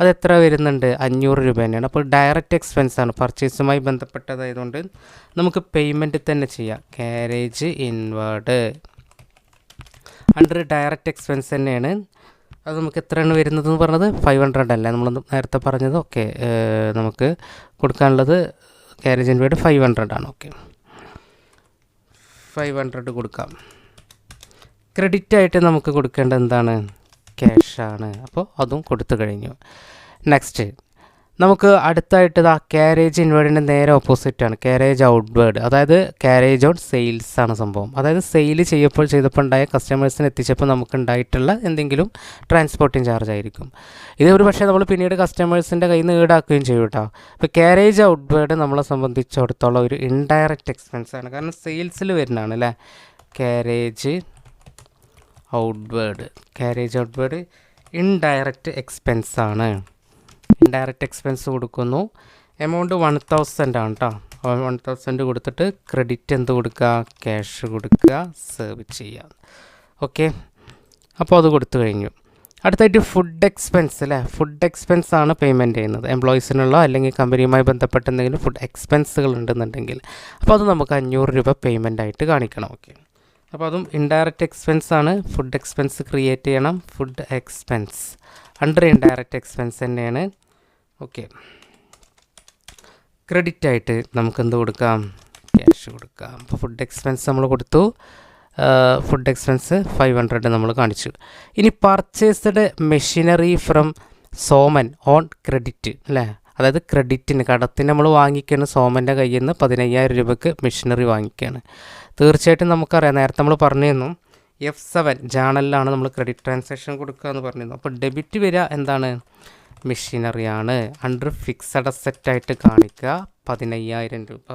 അത് എത്ര വരുന്നുണ്ട്? അഞ്ഞൂറ് രൂപ തന്നെയാണ്. അപ്പോൾ ഡയറക്റ്റ് എക്സ്പെൻസ് ആണ്. പർച്ചേസുമായി ബന്ധപ്പെട്ടതായതുകൊണ്ട് നമുക്ക് പേയ്മെന്റ് തന്നെ ചെയ്യാം. Carriage inward under direct expense തന്നെയാണ്. അത് നമുക്ക് എത്രയാണ് വരുന്നത് എന്ന് പറഞ്ഞത്? ഫൈവ് ഹൺഡ്രഡ് അല്ലേ? നമ്മൾ നേരത്തെ പറഞ്ഞത്. ഓക്കെ നമുക്ക് കൊടുക്കാനുള്ളത് ക്യാരേജ് ഇൻവേർഡ് ഫൈവ് ഹൺഡ്രഡ് ആണ്. ഓക്കെ ഫൈവ് ഹൺഡ്രഡ് കൊടുക്കാം. ക്രെഡിറ്റ് ആയിട്ട് നമുക്ക് കൊടുക്കേണ്ടത് എന്താണ്? ക്യാഷാണ് അപ്പോൾ അതും കൊടുത്തു കഴിഞ്ഞു. നെക്സ്റ്റ് നമുക്ക് അടുത്തായിട്ട് ഇതാ കാരേജ് ഇൻവേർഡിന്റെ നേരെ ഓപ്പോസിറ്റാണ് കാരേജ് ഔട്ട്വേർഡ് അതായത് കാരേജ് ഔട്ട് സെയിൽസ് ആണ് സംഭവം. അതായത് സെയിൽ ചെയ്യപ്പോൾ ചെയ്തപ്പോൾ ഉണ്ടായ കസ്റ്റമേഴ്സിന് എത്തിച്ചപ്പോൾ നമുക്ക് ഉണ്ടായിട്ടുള്ള എന്തെങ്കിലും ട്രാൻസ്പോർട്ടിങ് ചാർജ് ആയിരിക്കും. ഇത് ഒരു പക്ഷേ നമ്മൾ പിന്നീട് കസ്റ്റമേഴ്സിന്റെ കയ്യിൽ നിന്ന് ഈടാക്കുകയും ചെയ്യും കേട്ടോ. അപ്പോൾ കാരേജ് ഔട്ട്വേർഡ് നമ്മളെ സംബന്ധിച്ചിടത്തോളം ഒരു ഇൻഡയറക്റ്റ് എക്സ്പെൻസ് ആണ്. കാരണം സെയിൽസിൽ വരുന്നതാണ് അല്ലേ? Carriage outward carriage outward indirect expense ആണ്. ഇൻഡയറക്റ്റ് എക്സ്പെൻസ് കൊടുക്കുന്നു. എമൗണ്ട് വൺ തൗസൻഡ് ആണ് കേട്ടോ വൺ തൗസൻഡ് കൊടുത്തിട്ട് ക്രെഡിറ്റ് എന്ത് കൊടുക്കുക? ക്യാഷ് കൊടുക്കുക. സേവ് ചെയ്യുക. ഓക്കെ അപ്പോൾ അത് കൊടുത്തു കഴിഞ്ഞു. അടുത്തായിട്ട് ഫുഡ് എക്സ്പെൻസ് അല്ലേ? ഫുഡ് എക്സ്പെൻസ് ആണ് പേയ്മെന്റ് ചെയ്യുന്നത്. എംപ്ലോയീസിനുള്ള അല്ലെങ്കിൽ കമ്പനിയുമായി ബന്ധപ്പെട്ട എന്തെങ്കിലും ഫുഡ് എക്സ്പെൻസുകൾ ഉണ്ടെന്നുണ്ടെങ്കിൽ. അപ്പോൾ അത് നമുക്ക് അഞ്ഞൂറ് രൂപ പേയ്മെന്റ് ആയിട്ട് കാണിക്കണം. ഓക്കെ അപ്പോൾ അതും ഇൻഡയറക്റ്റ് എക്സ്പെൻസ് ആണ്. ഫുഡ് എക്സ്പെൻസ് ക്രിയേറ്റ് ചെയ്യണം. Food expense under indirect expense തന്നെയാണ്. ഓക്കെ ക്രെഡിറ്റ് ആയിട്ട് നമുക്ക് എന്ത് കൊടുക്കാം? ക്യാഷ് കൊടുക്കാം. അപ്പോൾ ഫുഡ് എക്സ്പെൻസ് നമ്മൾ കൊടുത്തു. ഫുഡ് എക്സ്പെൻസ് ഫൈവ് ഹൺഡ്രഡ് നമ്മൾ കാണിച്ചു. ഇനി purchased machinery from Soman on credit അല്ലേ? അതായത് ക്രെഡിറ്റിന് കടത്തിന് നമ്മൾ വാങ്ങിക്കുകയാണ് സോമന്റെ കയ്യിൽ നിന്ന് പതിനയ്യായിരം രൂപയ്ക്ക് മെഷീനറി വാങ്ങിക്കുകയാണ് തീർച്ചയായിട്ടും നമുക്കറിയാം. നേരത്തെ നമ്മൾ പറഞ്ഞിരുന്നു. എഫ് സെവൻ ജേണലിലാണ് നമ്മൾ ക്രെഡിറ്റ് ട്രാൻസാക്ഷൻ കൊടുക്കുക എന്ന് പറഞ്ഞിരുന്നു അപ്പോൾ ഡെബിറ്റ് വരിക എന്താണ്? മെഷീനറിയാണ്. അണ്ടർ ഫിക്സഡ് അസറ്റായിട്ട് കാണിക്കുക. പതിനയ്യായിരം രൂപ.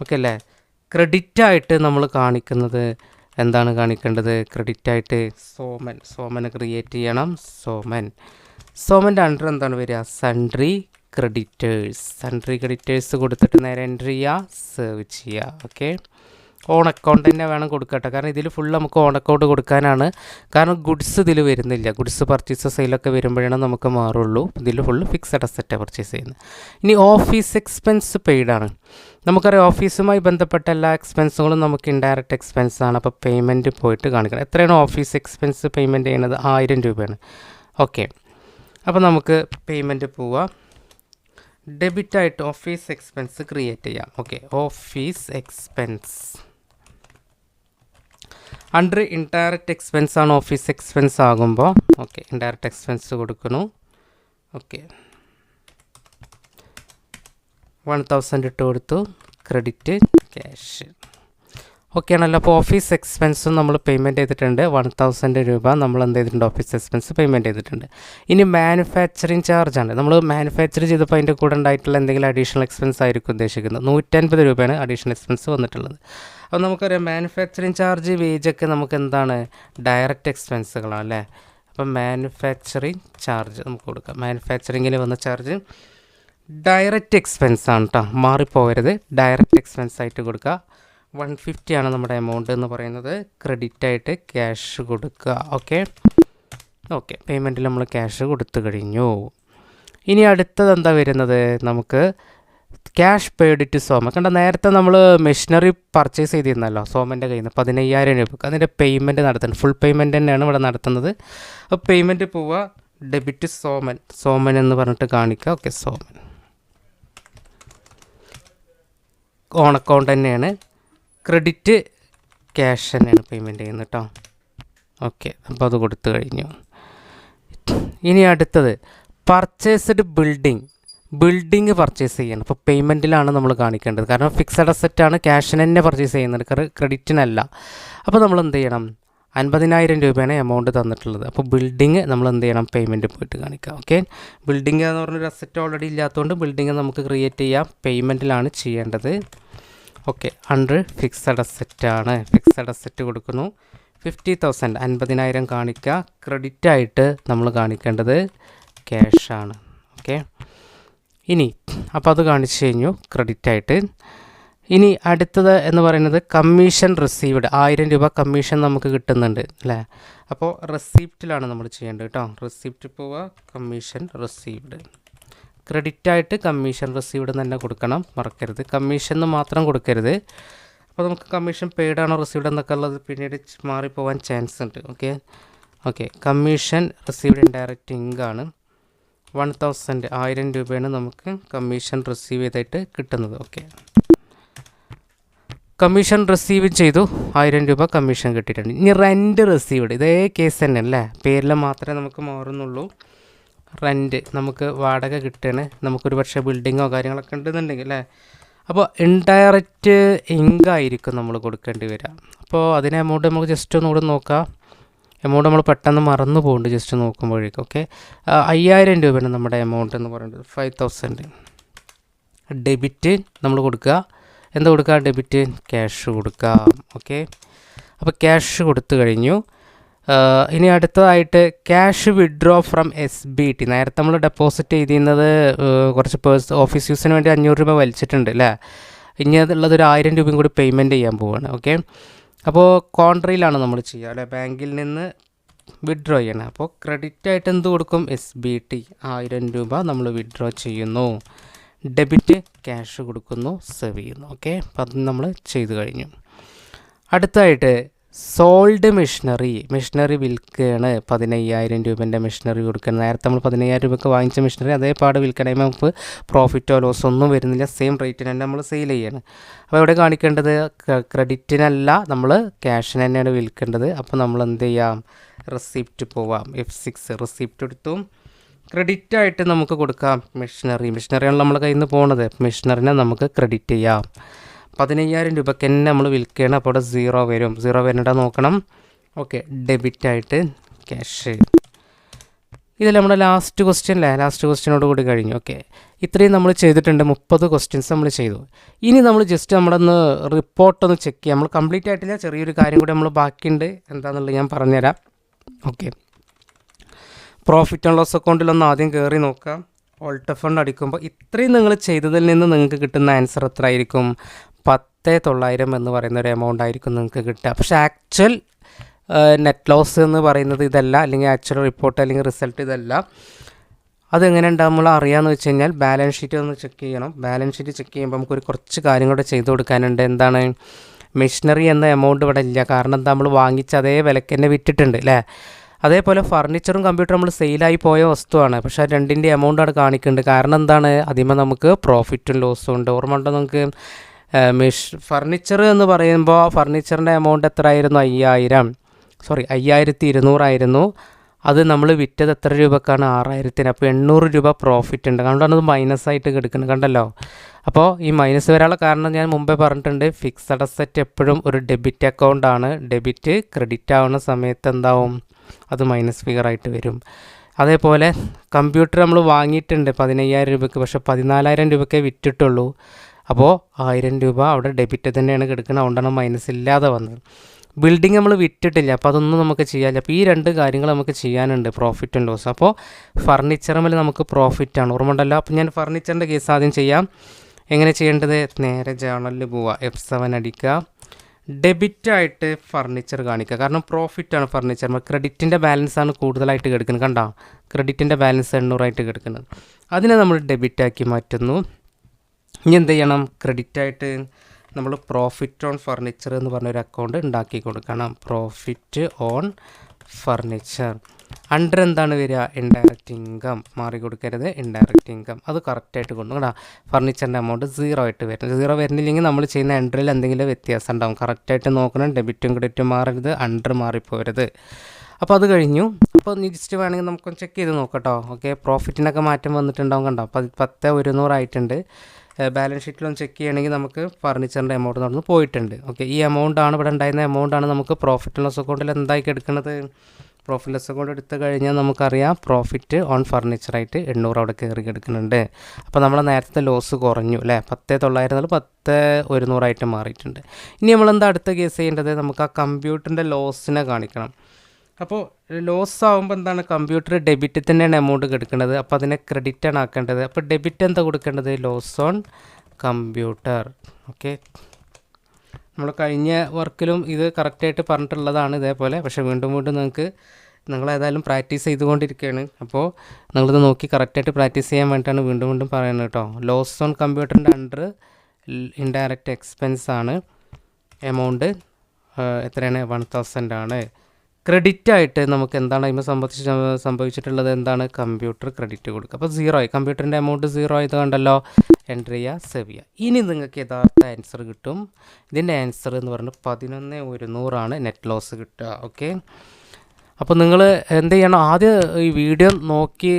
ഓക്കെ അല്ലേ? ക്രെഡിറ്റായിട്ട് നമ്മൾ കാണിക്കുന്നത് എന്താണ് കാണിക്കേണ്ടത്? ക്രെഡിറ്റായിട്ട് സോമൻ സോമനെ ക്രിയേറ്റ് ചെയ്യണം. സോമൻ സോമന്റെ അണ്ടർ എന്താണ് വരിക? സൺട്രി ക്രെഡിറ്റേഴ്സ് സൺട്രി ക്രെഡിറ്റേഴ്സ് കൊടുത്തിട്ട് നേരെ എൻട്രി ചെയ്യുക. സേവ് ചെയ്യുക. ഓക്കെ ഓൺ അക്കൗണ്ട് തന്നെ വേണം കൊടുക്കട്ടെ. കാരണം ഇതിൽ ഫുൾ നമുക്ക് ഓൺ അക്കൗണ്ട് കൊടുക്കാനാണ്. കാരണം ഗുഡ്സ് ഇതിൽ വരുന്നില്ല. ഗുഡ്സ് പർച്ചേസ് സെയിലൊക്കെ വരുമ്പോഴാണ് നമുക്ക് മാറുള്ളൂ. ഇതിൽ ഫുൾ ഫിക്സഡ് അസറ്റാണ് പർച്ചേസ് ചെയ്യുന്നത്. ഇനി ഓഫീസ് എക്സ്പെൻസ് പെയ്ഡാണ് നമുക്കറിയാം ഓഫീസുമായി ബന്ധപ്പെട്ട എല്ലാ എക്സ്പെൻസുകളും നമുക്ക് ഇൻഡയറക്റ്റ് എക്സ്പെൻസ് ആണ്. അപ്പോൾ പേയ്മെന്റ് പോയിട്ട് കാണിക്കണം. എത്രയാണ് ഓഫീസ് എക്സ്പെൻസ് പേയ്മെന്റ് ചെയ്യുന്നത്? ആയിരം രൂപയാണ്. ഓക്കെ അപ്പോൾ നമുക്ക് പേയ്മെന്റ് പോവാം. ഡെബിറ്റായിട്ട് ഓഫീസ് എക്സ്പെൻസ് ക്രിയേറ്റ് ചെയ്യാം. Okay office expense under indirect expense ആണ് ഓഫീസ് എക്സ്പെൻസ് ആകുമ്പോൾ ഓക്കെ ഇൻഡയറക്റ്റ് എക്സ്പെൻസ് കൊടുക്കുന്നു. ഓക്കെ വൺ തൗസൻഡ് ഇട്ട് കൊടുത്തു. ക്രെഡിറ്റ് ക്യാഷ് ഓക്കെ ആണല്ലോ അപ്പോൾ ഓഫീസ് എക്സ്പെൻസും നമ്മൾ പേയ്മെന്റ് ചെയ്തിട്ടുണ്ട്. വൺ തൗസൻഡ് രൂപ നമ്മൾ എന്ത് ചെയ്തിട്ടുണ്ട്? ഓഫീസ് എക്സ്പെൻസ് പേയ്മെന്റ് ചെയ്തിട്ടുണ്ട്. ഇനി മാനുഫാക്ചറിങ് ചാർജാണ്. നമ്മൾ മാനുഫാക്ചർ ചെയ്തപ്പോൾ അതിന്റെ കൂടെ ഉണ്ടായിട്ടുള്ള എന്തെങ്കിലും അഡീഷണൽ എക്സ്പെൻസ് ആയിരിക്കും ഉദ്ദേശിക്കുന്നത്. നൂറ്റൻപത് രൂപയാണ് അഡീഷണൽ എക്സ്പെൻസ് വന്നിട്ടുള്ളത്. അപ്പോൾ നമുക്കറിയാം മാനുഫാക്ചറിങ് ചാർജ് വേജൊക്കെ നമുക്ക് എന്താണ്? ഡയറക്റ്റ് എക്സ്പെൻസുകളാണ് അല്ലേ? അപ്പം മാനുഫാക്ചറിങ് ചാർജ് നമുക്ക് കൊടുക്കാം. മാനുഫാക്ചറിങ്ങിന് വന്ന ചാർജ് ഡയറക്റ്റ് എക്സ്പെൻസാണ് കേട്ടോ. മാറിപ്പോകരുത്. ഡയറക്റ്റ് എക്സ്പെൻസ് ആയിട്ട് കൊടുക്കുക. വൺ ഫിഫ്റ്റി ആണ് നമ്മുടെ എമൗണ്ട് എന്ന് പറയുന്നത്. ക്രെഡിറ്റ് ആയിട്ട് ക്യാഷ് കൊടുക്കുക. ഓക്കെ ഓക്കെ പേയ്മെന്റിൽ നമ്മൾ ക്യാഷ് കൊടുത്തു കഴിഞ്ഞു. ഇനി അടുത്തത് എന്താ വരുന്നത്? നമുക്ക് ക്യാഷ് പെയ്ഡ് ടു സോമ കണ്ട നേരത്തെ നമ്മൾ മെഷീനറി പർച്ചേസ് ചെയ്തിരുന്നല്ലോ സോമന്റെ കയ്യിൽ നിന്ന് പതിനയ്യായിരം രൂപക്ക്. അതിന്റെ പേയ്മെന്റ് നടത്തുന്നത്. ഫുൾ പേയ്മെന്റ് തന്നെയാണ് ഇവിടെ നടത്തുന്നത്. അപ്പോൾ പേയ്മെന്റ് പോവുക. ഡെബിറ്റ് സോമൻ സോമൻ എന്ന് പറഞ്ഞിട്ട് കാണിക്കുക. ഓക്കെ സോമൻ ഓൺ അക്കൗണ്ട് തന്നെയാണ്. ക്രെഡിറ്റ് ക്യാഷ് തന്നെയാണ് പേയ്മെന്റ് ചെയ്യുന്നത് കേട്ടോ ഓക്കെ അപ്പോൾ അത് കൊടുത്തു കഴിഞ്ഞു. ഇനി അടുത്തത് പർച്ചേസ്ഡ് ബിൽഡിംഗ് ബിൽഡിംഗ് പർച്ചേസ് ചെയ്യണം. അപ്പോൾ പേയ്മെന്റിലാണ് നമ്മൾ കാണിക്കേണ്ടത്. കാരണം ഫിക്സഡ് അസറ്റാണ് ക്യാഷിന് തന്നെ പർച്ചേസ് ചെയ്യുന്നത്. ക്രെഡിറ്റിനല്ല അപ്പോൾ നമ്മൾ എന്ത് ചെയ്യണം? അൻപതിനായിരം രൂപയാണ് എമൗണ്ട് തന്നിട്ടുള്ളത്. അപ്പോൾ ബിൽഡിങ് നമ്മൾ എന്ത് ചെയ്യണം? പേയ്മെന്റ് പോയിട്ട് കാണിക്കാം. ഓക്കെ ബിൽഡിങ് എന്ന് പറഞ്ഞൊരു അസറ്റ് ഓൾറെഡി ഇല്ലാത്തതുകൊണ്ട് ബിൽഡിങ് നമുക്ക് ക്രിയേറ്റ് ചെയ്യാം. പേയ്മെന്റിലാണ് ചെയ്യേണ്ടത്. ഓക്കെ ഹൺഡ്രഡ് ഫിക്സഡ് അസറ്റാണ് ഫിക്സഡ് അസെറ്റ് കൊടുക്കുന്നു. ഫിഫ്റ്റി തൗസൻഡ് അൻപതിനായിരം കാണിക്കുക. ക്രെഡിറ്റ് ആയിട്ട് നമ്മൾ കാണിക്കേണ്ടത് ക്യാഷാണ് ഓക്കെ. ഇനി അപ്പോൾ അത് കാണിച്ചു കഴിഞ്ഞു ക്രെഡിറ്റ് ആയിട്ട്. ഇനി അടുത്തത് എന്ന് പറയുന്നത് കമ്മീഷൻ റിസീവ്ഡ് ആയിരം രൂപ കമ്മീഷൻ നമുക്ക് കിട്ടുന്നുണ്ട് അല്ലേ? അപ്പോൾ റെസിപ്റ്റിലാണ് നമ്മൾ ചെയ്യേണ്ടത് കേട്ടോ. റെസിപ്റ്റ് പോവുക കമ്മീഷൻ റിസീവ്ഡ് ക്രെഡിറ്റ് ആയിട്ട് കമ്മീഷൻ റിസീവ്ഡ് തന്നെ കൊടുക്കണം. മറക്കരുത്. കമ്മീഷൻ മാത്രം കൊടുക്കരുത്. അപ്പോൾ നമുക്ക് കമ്മീഷൻ പെയ്ഡ് ആണോ റിസീവ്ഡ് എന്നൊക്കെ ഉള്ളത് പിന്നീട് മാറിപ്പോവാൻ ചാൻസ് ഉണ്ട്. Okay okay commission received indirect ഇങ്കാണ് one thousand ആയിരം രൂപയാണ് നമുക്ക് കമ്മീഷൻ റിസീവ് ചെയ്തിട്ട് കിട്ടുന്നത്. ഓക്കെ കമ്മീഷൻ റിസീവ് ചെയ്തു. ആയിരം രൂപ കമ്മീഷൻ കിട്ടിയിട്ടുണ്ട്. ഇനി റെന്റ് റിസീവ്ഡ് ഇതേ കേസ് തന്നെ അല്ലേ പേരിൽ മാത്രമേ നമുക്ക് മാറുന്നുള്ളൂ. റെന്റ് നമുക്ക് വാടക കിട്ടണേ നമുക്കൊരു പക്ഷേ ബിൽഡിങ്ങോ കാര്യങ്ങളൊക്കെ ഉണ്ടെന്നുണ്ടെങ്കിൽ അല്ലേ? അപ്പോൾ ഇൻഡയറക്റ്റ് ഇങ്കായിരിക്കും നമ്മൾ കൊടുക്കേണ്ടി വരിക. അപ്പോൾ അതിന് എമൗണ്ട് നമുക്ക് ജസ്റ്റ് ഒന്നുകൂടെ നോക്കാം. എമൗണ്ട് നമ്മൾ പെട്ടെന്ന് മറന്നു പോകുന്നുണ്ട് ജസ്റ്റ് നോക്കുമ്പോഴേക്കും ഓക്കെ അയ്യായിരം രൂപയാണ് നമ്മുടെ എമൗണ്ട് എന്ന് പറയുന്നത്. ഫൈവ് തൗസൻഡ് ഡെബിറ്റ് നമ്മൾ കൊടുക്കുക. എന്താ കൊടുക്കുക? ഡെബിറ്റ് ക്യാഷ് കൊടുക്കാം ഓക്കെ അപ്പോൾ ക്യാഷ് കൊടുത്തു കഴിഞ്ഞു. ഇനി അടുത്തതായിട്ട് cash withdraw from S B T നേരത്തെ നമ്മൾ ഡെപ്പോസിറ്റ് ചെയ്തിരുന്നത് കുറച്ച് പേഴ്സ് ഓഫീസ് യൂസിന് വേണ്ടി അഞ്ഞൂറ് രൂപ വലിച്ചിട്ടുണ്ട് അല്ലേ? ഇനി അതുള്ളത് ഒരു ആയിരം രൂപയും കൂടി പേയ്മെന്റ് ചെയ്യാൻ പോവുകയാണ് ഓക്കെ അപ്പോൾ കോൺട്രിയിലാണ് നമ്മൾ ചെയ്യുക അല്ലെ? ബാങ്കിൽ നിന്ന് വിഡ്രോ ചെയ്യണം. അപ്പോൾ ക്രെഡിറ്റ് ആയിട്ട് എന്ത് കൊടുക്കും? എസ് ബി ടി ആയിരം രൂപ നമ്മൾ വിഡ്രോ ചെയ്യുന്നു. ഡെബിറ്റ് ക്യാഷ് കൊടുക്കുന്നു സേവ് ചെയ്യുന്നു ഓക്കെ അപ്പം അത് നമ്മൾ ചെയ്തു കഴിഞ്ഞു. അടുത്തായിട്ട് സോൾഡ് മെഷീനറി മെഷീനറി വിൽക്കുകയാണ്. പതിനയ്യായിരം രൂപേന്റെ മെഷീനറി കൊടുക്കുന്നത് നേരത്തെ നമ്മൾ പതിനയ്യായിരം രൂപയ്ക്ക് വാങ്ങിച്ച മെഷീനറി അതേപാട് വിൽക്കണമെങ്കിൽ നമുക്ക് പ്രോഫിറ്റോ ലോസോ ഒന്നും വരുന്നില്ല. സെയിം റേറ്റിന് തന്നെ നമ്മൾ സെയിൽ ചെയ്യാണ്. അപ്പോൾ ഇവിടെ കാണിക്കേണ്ടത്? ക്രെഡിറ്റിനല്ല നമ്മൾ ക്യാഷിന് തന്നെയാണ് വിൽക്കേണ്ടത്. അപ്പോൾ നമ്മൾ എന്ത് ചെയ്യാം? റെസിപ്റ്റ് പോവാം. എഫ് സിക്സ് റെസിപ്റ്റ് എടുത്തു. ക്രെഡിറ്റ് ആയിട്ട് നമുക്ക് കൊടുക്കാം. മെഷീനറി മിഷനറിയാണ് നമ്മൾ കയ്യിൽ നിന്ന് പോണത്. മെഷീനറിനെ നമുക്ക് ക്രെഡിറ്റ് ചെയ്യാം. പതിനയ്യായിരം രൂപയ്ക്ക് തന്നെ നമ്മൾ വിൽക്കുകയാണ്. അപ്പോൾ അവിടെ സീറോ വരും. സീറോ വരേണ്ട നോക്കണം. ഓക്കെ ഡെബിറ്റായിട്ട് ക്യാഷ് ഇതിൽ നമ്മുടെ ലാസ്റ്റ് ക്വസ്റ്റ്യൻ അല്ലേ ലാസ്റ്റ് ക്വസ്റ്റ്യനോട് കൂടി കഴിഞ്ഞു. ഓക്കെ ഇത്രയും നമ്മൾ ചെയ്തിട്ടുണ്ട്. മുപ്പത് ക്വസ്റ്റ്യൻസ് നമ്മൾ ചെയ്തു. ഇനി നമ്മൾ ജസ്റ്റ് നമ്മളൊന്ന് റിപ്പോർട്ടൊന്ന് ചെക്ക് ചെയ്യാം. നമ്മൾ കംപ്ലീറ്റ് ആയിട്ടില്ല. ചെറിയൊരു കാര്യം കൂടി നമ്മൾ ബാക്കിയുണ്ട്. എന്താണെന്നുള്ളത് ഞാൻ പറഞ്ഞുതരാം. ഓക്കെ പ്രോഫിറ്റ് ആൻഡ് ലോസ് അക്കൗണ്ടിലൊന്ന് ആദ്യം കയറി നോക്കാം. ഓൾട്ടഫണ്ട് അടിക്കുമ്പോൾ ഇത്രയും നിങ്ങൾ ചെയ്തതിൽ നിന്ന് നിങ്ങൾക്ക് കിട്ടുന്ന ആൻസർ എത്ര ആയിരിക്കും പത്ത് തൊള്ളായിരം എന്ന് പറയുന്ന ഒരു എമൗണ്ട് ആയിരിക്കും നിങ്ങൾക്ക് കിട്ടുക. പക്ഷേ ആക്ച്വൽ നെറ്റ് ലോസ് എന്ന് പറയുന്നത് ഇതല്ല. അല്ലെങ്കിൽ ആക്ച്വൽ റിപ്പോർട്ട് അല്ലെങ്കിൽ റിസൾട്ട് ഇതല്ല. അതെങ്ങനെ ഉണ്ടാകുമ്പോൾ അറിയാമെന്ന് വെച്ച് കഴിഞ്ഞാൽ ബാലൻസ് ഷീറ്റ് ഒന്ന് ചെക്ക് ചെയ്യണം. ബാലൻസ് ഷീറ്റ് ചെക്ക് ചെയ്യുമ്പോൾ നമുക്കൊരു കുറച്ച് കാര്യങ്ങളൂടെ ചെയ്ത് കൊടുക്കാനുണ്ട്. എന്താണ്? മെഷീനറി എന്ന എമൗണ്ട് ഇവിടെ ഇല്ല. കാരണം നമ്മൾ വാങ്ങിച്ച അതേ വിലക്ക് തന്നെ വിറ്റിട്ടുണ്ട് അല്ലേ? അതേപോലെ ഫർണിച്ചറും കമ്പ്യൂട്ടറും നമ്മൾ സെയിലായി പോയ വസ്തുവാണ്. പക്ഷേ രണ്ടിന്റെ എമൗണ്ട് അവിടെ കാണിക്കുന്നുണ്ട്. കാരണം എന്താണ്? അതിമേ നമുക്ക് പ്രോഫിറ്റും ലോസും ഉണ്ട് ഓർമ്മ ഉണ്ടോ. നമുക്ക് മെഷ് ഫർണിച്ചർ എന്ന് പറയുമ്പോൾ ഫർണിച്ചറിന്റെ എമൗണ്ട് എത്രയായിരുന്നു? അയ്യായിരം. സോറി അയ്യായിരത്തി ഇരുന്നൂറായിരുന്നു അത് നമ്മൾ വിറ്റത് എത്ര രൂപക്കാണ്? ആറായിരത്തിന്. അപ്പോൾ എണ്ണൂറ് രൂപ പ്രോഫിറ്റ് ഉണ്ട്. അതുകൊണ്ടാണ് അത് മൈനസ് ആയിട്ട് കിടക്കുന്നത് കണ്ടല്ലോ? അപ്പോൾ ഈ മൈനസ് വരാനുള്ള കാരണം ഞാൻ മുമ്പേ പറഞ്ഞിട്ടുണ്ട് ഫിക്സഡ് അസറ്റ് എപ്പോഴും ഒരു ഡെബിറ്റ് അക്കൗണ്ട് ആണ്. ഡെബിറ്റ് ക്രെഡിറ്റ് ആവുന്ന സമയത്ത് എന്താവും? അത് മൈനസ് ഫിഗർ ആയിട്ട് വരും. അതേപോലെ കമ്പ്യൂട്ടർ നമ്മൾ വാങ്ങിയിട്ടുണ്ട് പതിനയ്യായിരം രൂപയ്ക്ക് പക്ഷേ പതിനാലായിരം രൂപയ്ക്കേ വിറ്റിട്ടുള്ളൂ. അപ്പോൾ ആയിരം രൂപ അവിടെ ഡെബിറ്റ് തന്നെയാണ് കിടക്കുന്നത്. അതുകൊണ്ടാണ് മൈനസ് ഇല്ലാതെ വന്നത്. ബിൽഡിംഗ് നമ്മൾ വിറ്റിട്ടില്ല. അപ്പോൾ അതൊന്നും നമുക്ക് ചെയ്യാല്ല അപ്പോൾ ഈ രണ്ട് കാര്യങ്ങൾ നമുക്ക് ചെയ്യാനുണ്ട്. പ്രോഫിറ്റ് ആൻഡ് ലോസ് അപ്പോൾ ഫർണിച്ചറുമിൽ നമുക്ക് പ്രോഫിറ്റാണ് ഓർമ്മ അപ്പോൾ ഞാൻ ഫർണിച്ചറിന്റെ കേസ് ആദ്യം ചെയ്യാം. എങ്ങനെ ചെയ്യേണ്ടത്? നേരെ ജേണലിൽ പോവുക എഫ് സെവൻ അടിക്കുക. ഡെബിറ്റായിട്ട് ഫർണിച്ചർ കാണിക്കുക. കാരണം പ്രോഫിറ്റാണ് ഫർണിച്ചർ ക്രെഡിറ്റിന്റെ ബാലൻസാണ് കൂടുതലായിട്ട് കിടക്കുന്നത്. കണ്ടോ? ക്രെഡിറ്റിന്റെ ബാലൻസ് എണ്ണൂറായിട്ട് കിടക്കുന്നത്. അതിനെ നമ്മൾ ഡെബിറ്റാക്കി മാറ്റുന്നു. ഇനി എന്ത് ചെയ്യണം ക്രെഡിറ്റായിട്ട് നമ്മൾ പ്രോഫിറ്റ് ഓൺ ഫർണിച്ചർ എന്ന് പറഞ്ഞൊരു അക്കൗണ്ട് ഉണ്ടാക്കി കൊടുക്കണം. പ്രോഫിറ്റ് ഓൺ ഫർണിച്ചർ അണ്ടർ എന്താണ് വരിക? ഇൻഡയറക്റ്റ് ഇൻകം മാറി കൊടുക്കരുത്. ഇൻഡയറക്റ്റ് ഇൻകം അത് കറക്റ്റായിട്ട് കൊണ്ടു കേട്ടോ ഫർണിച്ചറിന്റെ എമൗണ്ട് സീറോ ആയിട്ട് വരുന്നത് സീറോ വരുന്നില്ലെങ്കിൽ നമ്മൾ ചെയ്യുന്ന എൻട്രിയിൽ എന്തെങ്കിലും വ്യത്യാസം ഉണ്ടാവും. കറക്റ്റായിട്ട് നോക്കണം. ഡെബിറ്റും ക്രെഡിറ്റും മാറരുത്. അണ്ടർ മാറിപ്പോരുത്. അപ്പോൾ അത് കഴിഞ്ഞു. അപ്പോൾ നെക്സ്റ്റ് വേണമെങ്കിൽ നമുക്കൊന്ന് ചെക്ക് ചെയ്ത് നോക്കട്ടോ ഓക്കെ പ്രോഫിറ്റിനൊക്കെ മാറ്റം വന്നിട്ടുണ്ടാവും കണ്ടോ? പത് പത്ത് ഒരുന്നൂറായിട്ടുണ്ട് ബാലൻസ് ഷീറ്റിലൊന്ന് ചെക്ക് ചെയ്യണമെങ്കിൽ നമുക്ക് ഫർണിച്ചറിന്റെ എമൗണ്ട് നടന്ന് പോയിട്ടുണ്ട്. ഓക്കെ ഈ എമൗണ്ടാണ് ഇവിടെ ഉണ്ടായിരുന്ന എമൗണ്ടാണ് നമുക്ക് പ്രോഫിറ്റ് ലോസ് അക്കൗണ്ടിൽ എന്തായി എടുക്കുന്നത് പ്രോഫിറ്റ് ലോസ് അക്കൗണ്ട് എടുത്തു കഴിഞ്ഞാൽ നമുക്കറിയാം പ്രോഫിറ്റ് ഓൺ ഫർണിച്ചറായിട്ട് എണ്ണൂറ് അവിടെ കയറി എടുക്കുന്നുണ്ട് അപ്പോൾ നമ്മൾ നേരത്തെ ലോസ് കുറഞ്ഞു അല്ലേ? പത്ത് തൊള്ളായിരം പത്ത് ഒരുന്നൂറായിട്ട് മാറിയിട്ടുണ്ട്. ഇനി നമ്മൾ എന്താ അടുത്ത കേസ് ചെയ്യേണ്ടത്? നമുക്ക് ആ കമ്പ്യൂട്ടറിന്റെ ലോസിനെ കാണിക്കണം. അപ്പോൾ ലോസ് ആകുമ്പോൾ എന്താണ്? കമ്പ്യൂട്ടർ ഡെബിറ്റ് തന്നെയാണ് എമൗണ്ട് കൊടുക്കേണ്ടത് അപ്പോൾ അതിനെ ക്രെഡിറ്റ് ആണ് ആക്കേണ്ടത്. അപ്പോൾ ഡെബിറ്റ് എന്താ കൊടുക്കേണ്ടത്? ലോസ് ഓൺ കമ്പ്യൂട്ടർ ഓക്കെ നമ്മൾ കഴിഞ്ഞ വർക്കിലും ഇത് കറക്റ്റായിട്ട് പറഞ്ഞിട്ടുള്ളതാണ് ഇതേപോലെ. പക്ഷേ വീണ്ടും വീണ്ടും നിങ്ങൾക്ക് നിങ്ങൾ ഏതായാലും പ്രാക്ടീസ് ചെയ്തുകൊണ്ടിരിക്കുകയാണ്. അപ്പോൾ നിങ്ങളിത് നോക്കി കറക്റ്റായിട്ട് പ്രാക്ടീസ് ചെയ്യാൻ വേണ്ടിയിട്ടാണ് വീണ്ടും വീണ്ടും പറയുന്നത് കേട്ടോ. ലോസ് ഓൺ കമ്പ്യൂട്ടറിന്റെ അണ്ടർ ഇൻഡയറക്റ്റ് എക്സ്പെൻസ് ആണ്. എമൗണ്ട് എത്രയാണ്? വൺ തൗസൻഡ് ആണ്. ക്രെഡിറ്റ് ആയിട്ട് നമുക്ക് എന്താണ് അതിനെ സംബന്ധിച്ച് സംഭവിച്ചിട്ടുള്ളത്? എന്താണ്? കമ്പ്യൂട്ടർ ക്രെഡിറ്റ് കൊടുക്കുക. അപ്പോൾ സീറോ ആയി കമ്പ്യൂട്ടറിന്റെ എമൗണ്ട് സീറോ ആയത് കണ്ടല്ലോ എന്റർ ചെയ്യുക സേവ് ചെയ്യുക. ഇനി നിങ്ങൾക്ക് യഥാർത്ഥ ആൻസർ കിട്ടും. ഇതിന്റെ ആൻസർ എന്ന് പറഞ്ഞാൽ പതിനൊന്ന് ഒരുന്നൂറാണ് നെറ്റ് ലോസ് കിട്ടുക. ഓക്കെ അപ്പോൾ നിങ്ങൾ എന്ത് ചെയ്യണം? ആദ്യം ഈ വീഡിയോ നോക്കി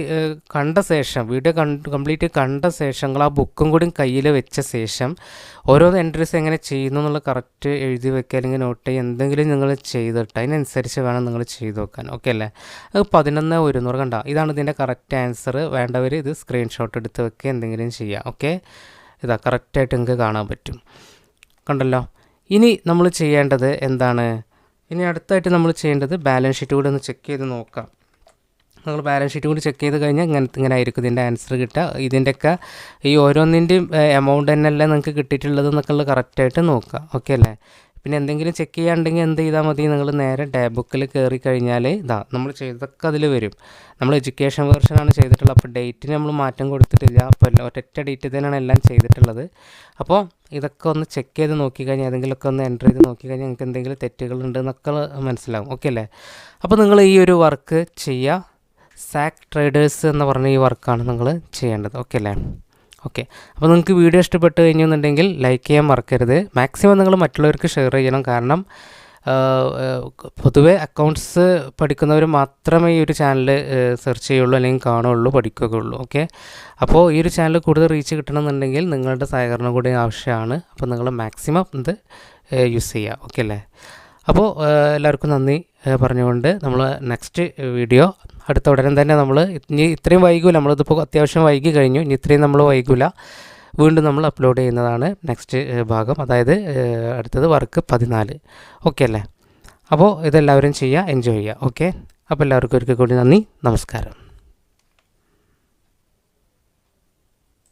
കണ്ട ശേഷം വീഡിയോ കണ്ട് കംപ്ലീറ്റ് കണ്ട ശേഷം നിങ്ങൾ ആ ബുക്കും കൂടി കയ്യിൽ വെച്ച ശേഷം ഓരോ എൻട്രീസ് എങ്ങനെ ചെയ്യുന്നു എന്നുള്ള കറക്റ്റ് എഴുതി വെക്കുക അല്ലെങ്കിൽ നോട്ട് ചെയ്യുക എന്തെങ്കിലും നിങ്ങൾ ചെയ്തിട്ട് അതിനനുസരിച്ച് വേണം നിങ്ങൾ ചെയ്ത് വെക്കാൻ. ഓക്കെ അല്ലേ? അത് പതിനൊന്ന് ഒരുന്നൂറ് കണ്ട? ഇതാണ് ഇതിന്റെ കറക്റ്റ് ആൻസർ. വേണ്ടവർ ഇത് സ്ക്രീൻഷോട്ട് എടുത്ത് വെക്കുക എന്തെങ്കിലും ചെയ്യുക. ഓക്കെ? ഇതാ കറക്റ്റായിട്ട് നിങ്ങൾക്ക് കാണാൻ പറ്റും. കണ്ടല്ലോ? ഇനി നമ്മൾ ചെയ്യേണ്ടത് എന്താണ്? ഇനി അടുത്തായിട്ട് നമ്മൾ ചെയ്യേണ്ടത് ബാലൻസ് ഷീറ്റ് കൂടെ ഒന്ന് ചെക്ക് ചെയ്ത് നോക്കാം. നമ്മൾ ബാലൻസ് ഷീറ്റ് കൂടി ചെക്ക് ചെയ്ത് കഴിഞ്ഞാൽ ഇങ്ങനെ ഇങ്ങനെ ആയിരിക്കും ഇതിന്റെ ആൻസർ കിട്ടുക. ഇതിന്റെയൊക്കെ ഈ ഓരോന്നിന്റെയും എമൗണ്ട് തന്നെയല്ലേ നിങ്ങൾക്ക് കിട്ടിയിട്ടുള്ളത് എന്നൊക്കെ ഉള്ളത് കറക്റ്റായിട്ട് നോക്കുക. ഓക്കെ അല്ലേ? പിന്നെ എന്തെങ്കിലും ചെക്ക് ചെയ്യാണ്ടെങ്കിൽ എന്ത് ചെയ്താൽ മതി? നിങ്ങൾ നേരെ ടാബ് ബുക്കിൽ കയറി കഴിഞ്ഞാൽ ഇതാ നമ്മൾ ചെയ്തൊക്കെ അതിൽ വരും. നമ്മൾ എഡ്യൂക്കേഷൻ വേർഷനാണ് ചെയ്തിട്ടുള്ളത്. അപ്പോൾ ഡേറ്റിന് നമ്മൾ മാറ്റം കൊടുത്തിട്ടില്ല. അപ്പോൾ ഒറ്റ ഡേറ്റ് തന്നെയാണ് എല്ലാം ചെയ്തിട്ടുള്ളത്. അപ്പോൾ ഇതൊക്കെ ഒന്ന് ചെക്ക് ചെയ്ത് നോക്കിക്കഴിഞ്ഞാൽ ഏതെങ്കിലുമൊക്കെ ഒന്ന് എന്റർ ചെയ്ത് നോക്കിക്കഴിഞ്ഞാൽ നിങ്ങൾക്ക് എന്തെങ്കിലും തെറ്റുകളുണ്ട് എന്നൊക്കെ മനസ്സിലാവും. ഓക്കെ അല്ലേ? അപ്പോൾ നിങ്ങൾ ഈ ഒരു വർക്ക് ചെയ്യുക. സാക്ക് ട്രേഡേഴ്സ് എന്ന് പറഞ്ഞ ഈ വർക്കാണ് നിങ്ങൾ ചെയ്യേണ്ടത്. ഓക്കെ അല്ലേ? ഓക്കെ അപ്പോൾ നിങ്ങൾക്ക് വീഡിയോ ഇഷ്ടപ്പെട്ട് കഴിഞ്ഞെന്നുണ്ടെങ്കിൽ ലൈക്ക് ചെയ്യാൻ മറക്കരുത്. മാക്സിമം നിങ്ങൾ മറ്റുള്ളവർക്ക് ഷെയർ ചെയ്യണം. കാരണം ആ, അക്കൗണ്ട്സ് പഠിക്കുന്നവർ മാത്രമേ ഈ ഒരു ചാനൽ സെർച്ച് ചെയ്യുള്ളൂ അല്ലെങ്കിൽ കാണുള്ളൂ ഉള്ളൂ. ഓക്കെ അപ്പോൾ ഈ ഒരു ചാനൽ കൂടുതൽ റീച്ച് കിട്ടണമെന്നുണ്ടെങ്കിൽ നിങ്ങളുടെ സഹകരണം കൂടി ആവശ്യമാണ്. അപ്പോൾ നിങ്ങൾ മാക്സിമം ഇത് യൂസ് ചെയ്യുക. ഓക്കെ അല്ലേ? അപ്പോൾ എല്ലാവർക്കും നന്ദി പറഞ്ഞുകൊണ്ട് നമ്മൾ നെക്സ്റ്റ് വീഡിയോ അടുത്ത ഉടനെ തന്നെ നമ്മൾ ഇനി ഇത്രയും വൈകില്ല നമ്മളിതിപ്പോൾ അത്യാവശ്യം വൈകി കഴിഞ്ഞു ഇനി ഇത്രയും നമ്മൾ വൈകില്ല വീണ്ടും നമ്മൾ അപ്ലോഡ് ചെയ്യുന്നതാണ് നെക്സ്റ്റ് ഭാഗം. അതായത് അടുത്തത് വർക്ക് പതിനാല്. ഓക്കെ അല്ലേ? അപ്പോൾ ഇതെല്ലാവരും ചെയ്യുക എൻജോയ് ചെയ്യുക ഓക്കെ അപ്പോൾ എല്ലാവർക്കും ഒരിക്കൽ കൂടി നന്ദി നമസ്കാരം.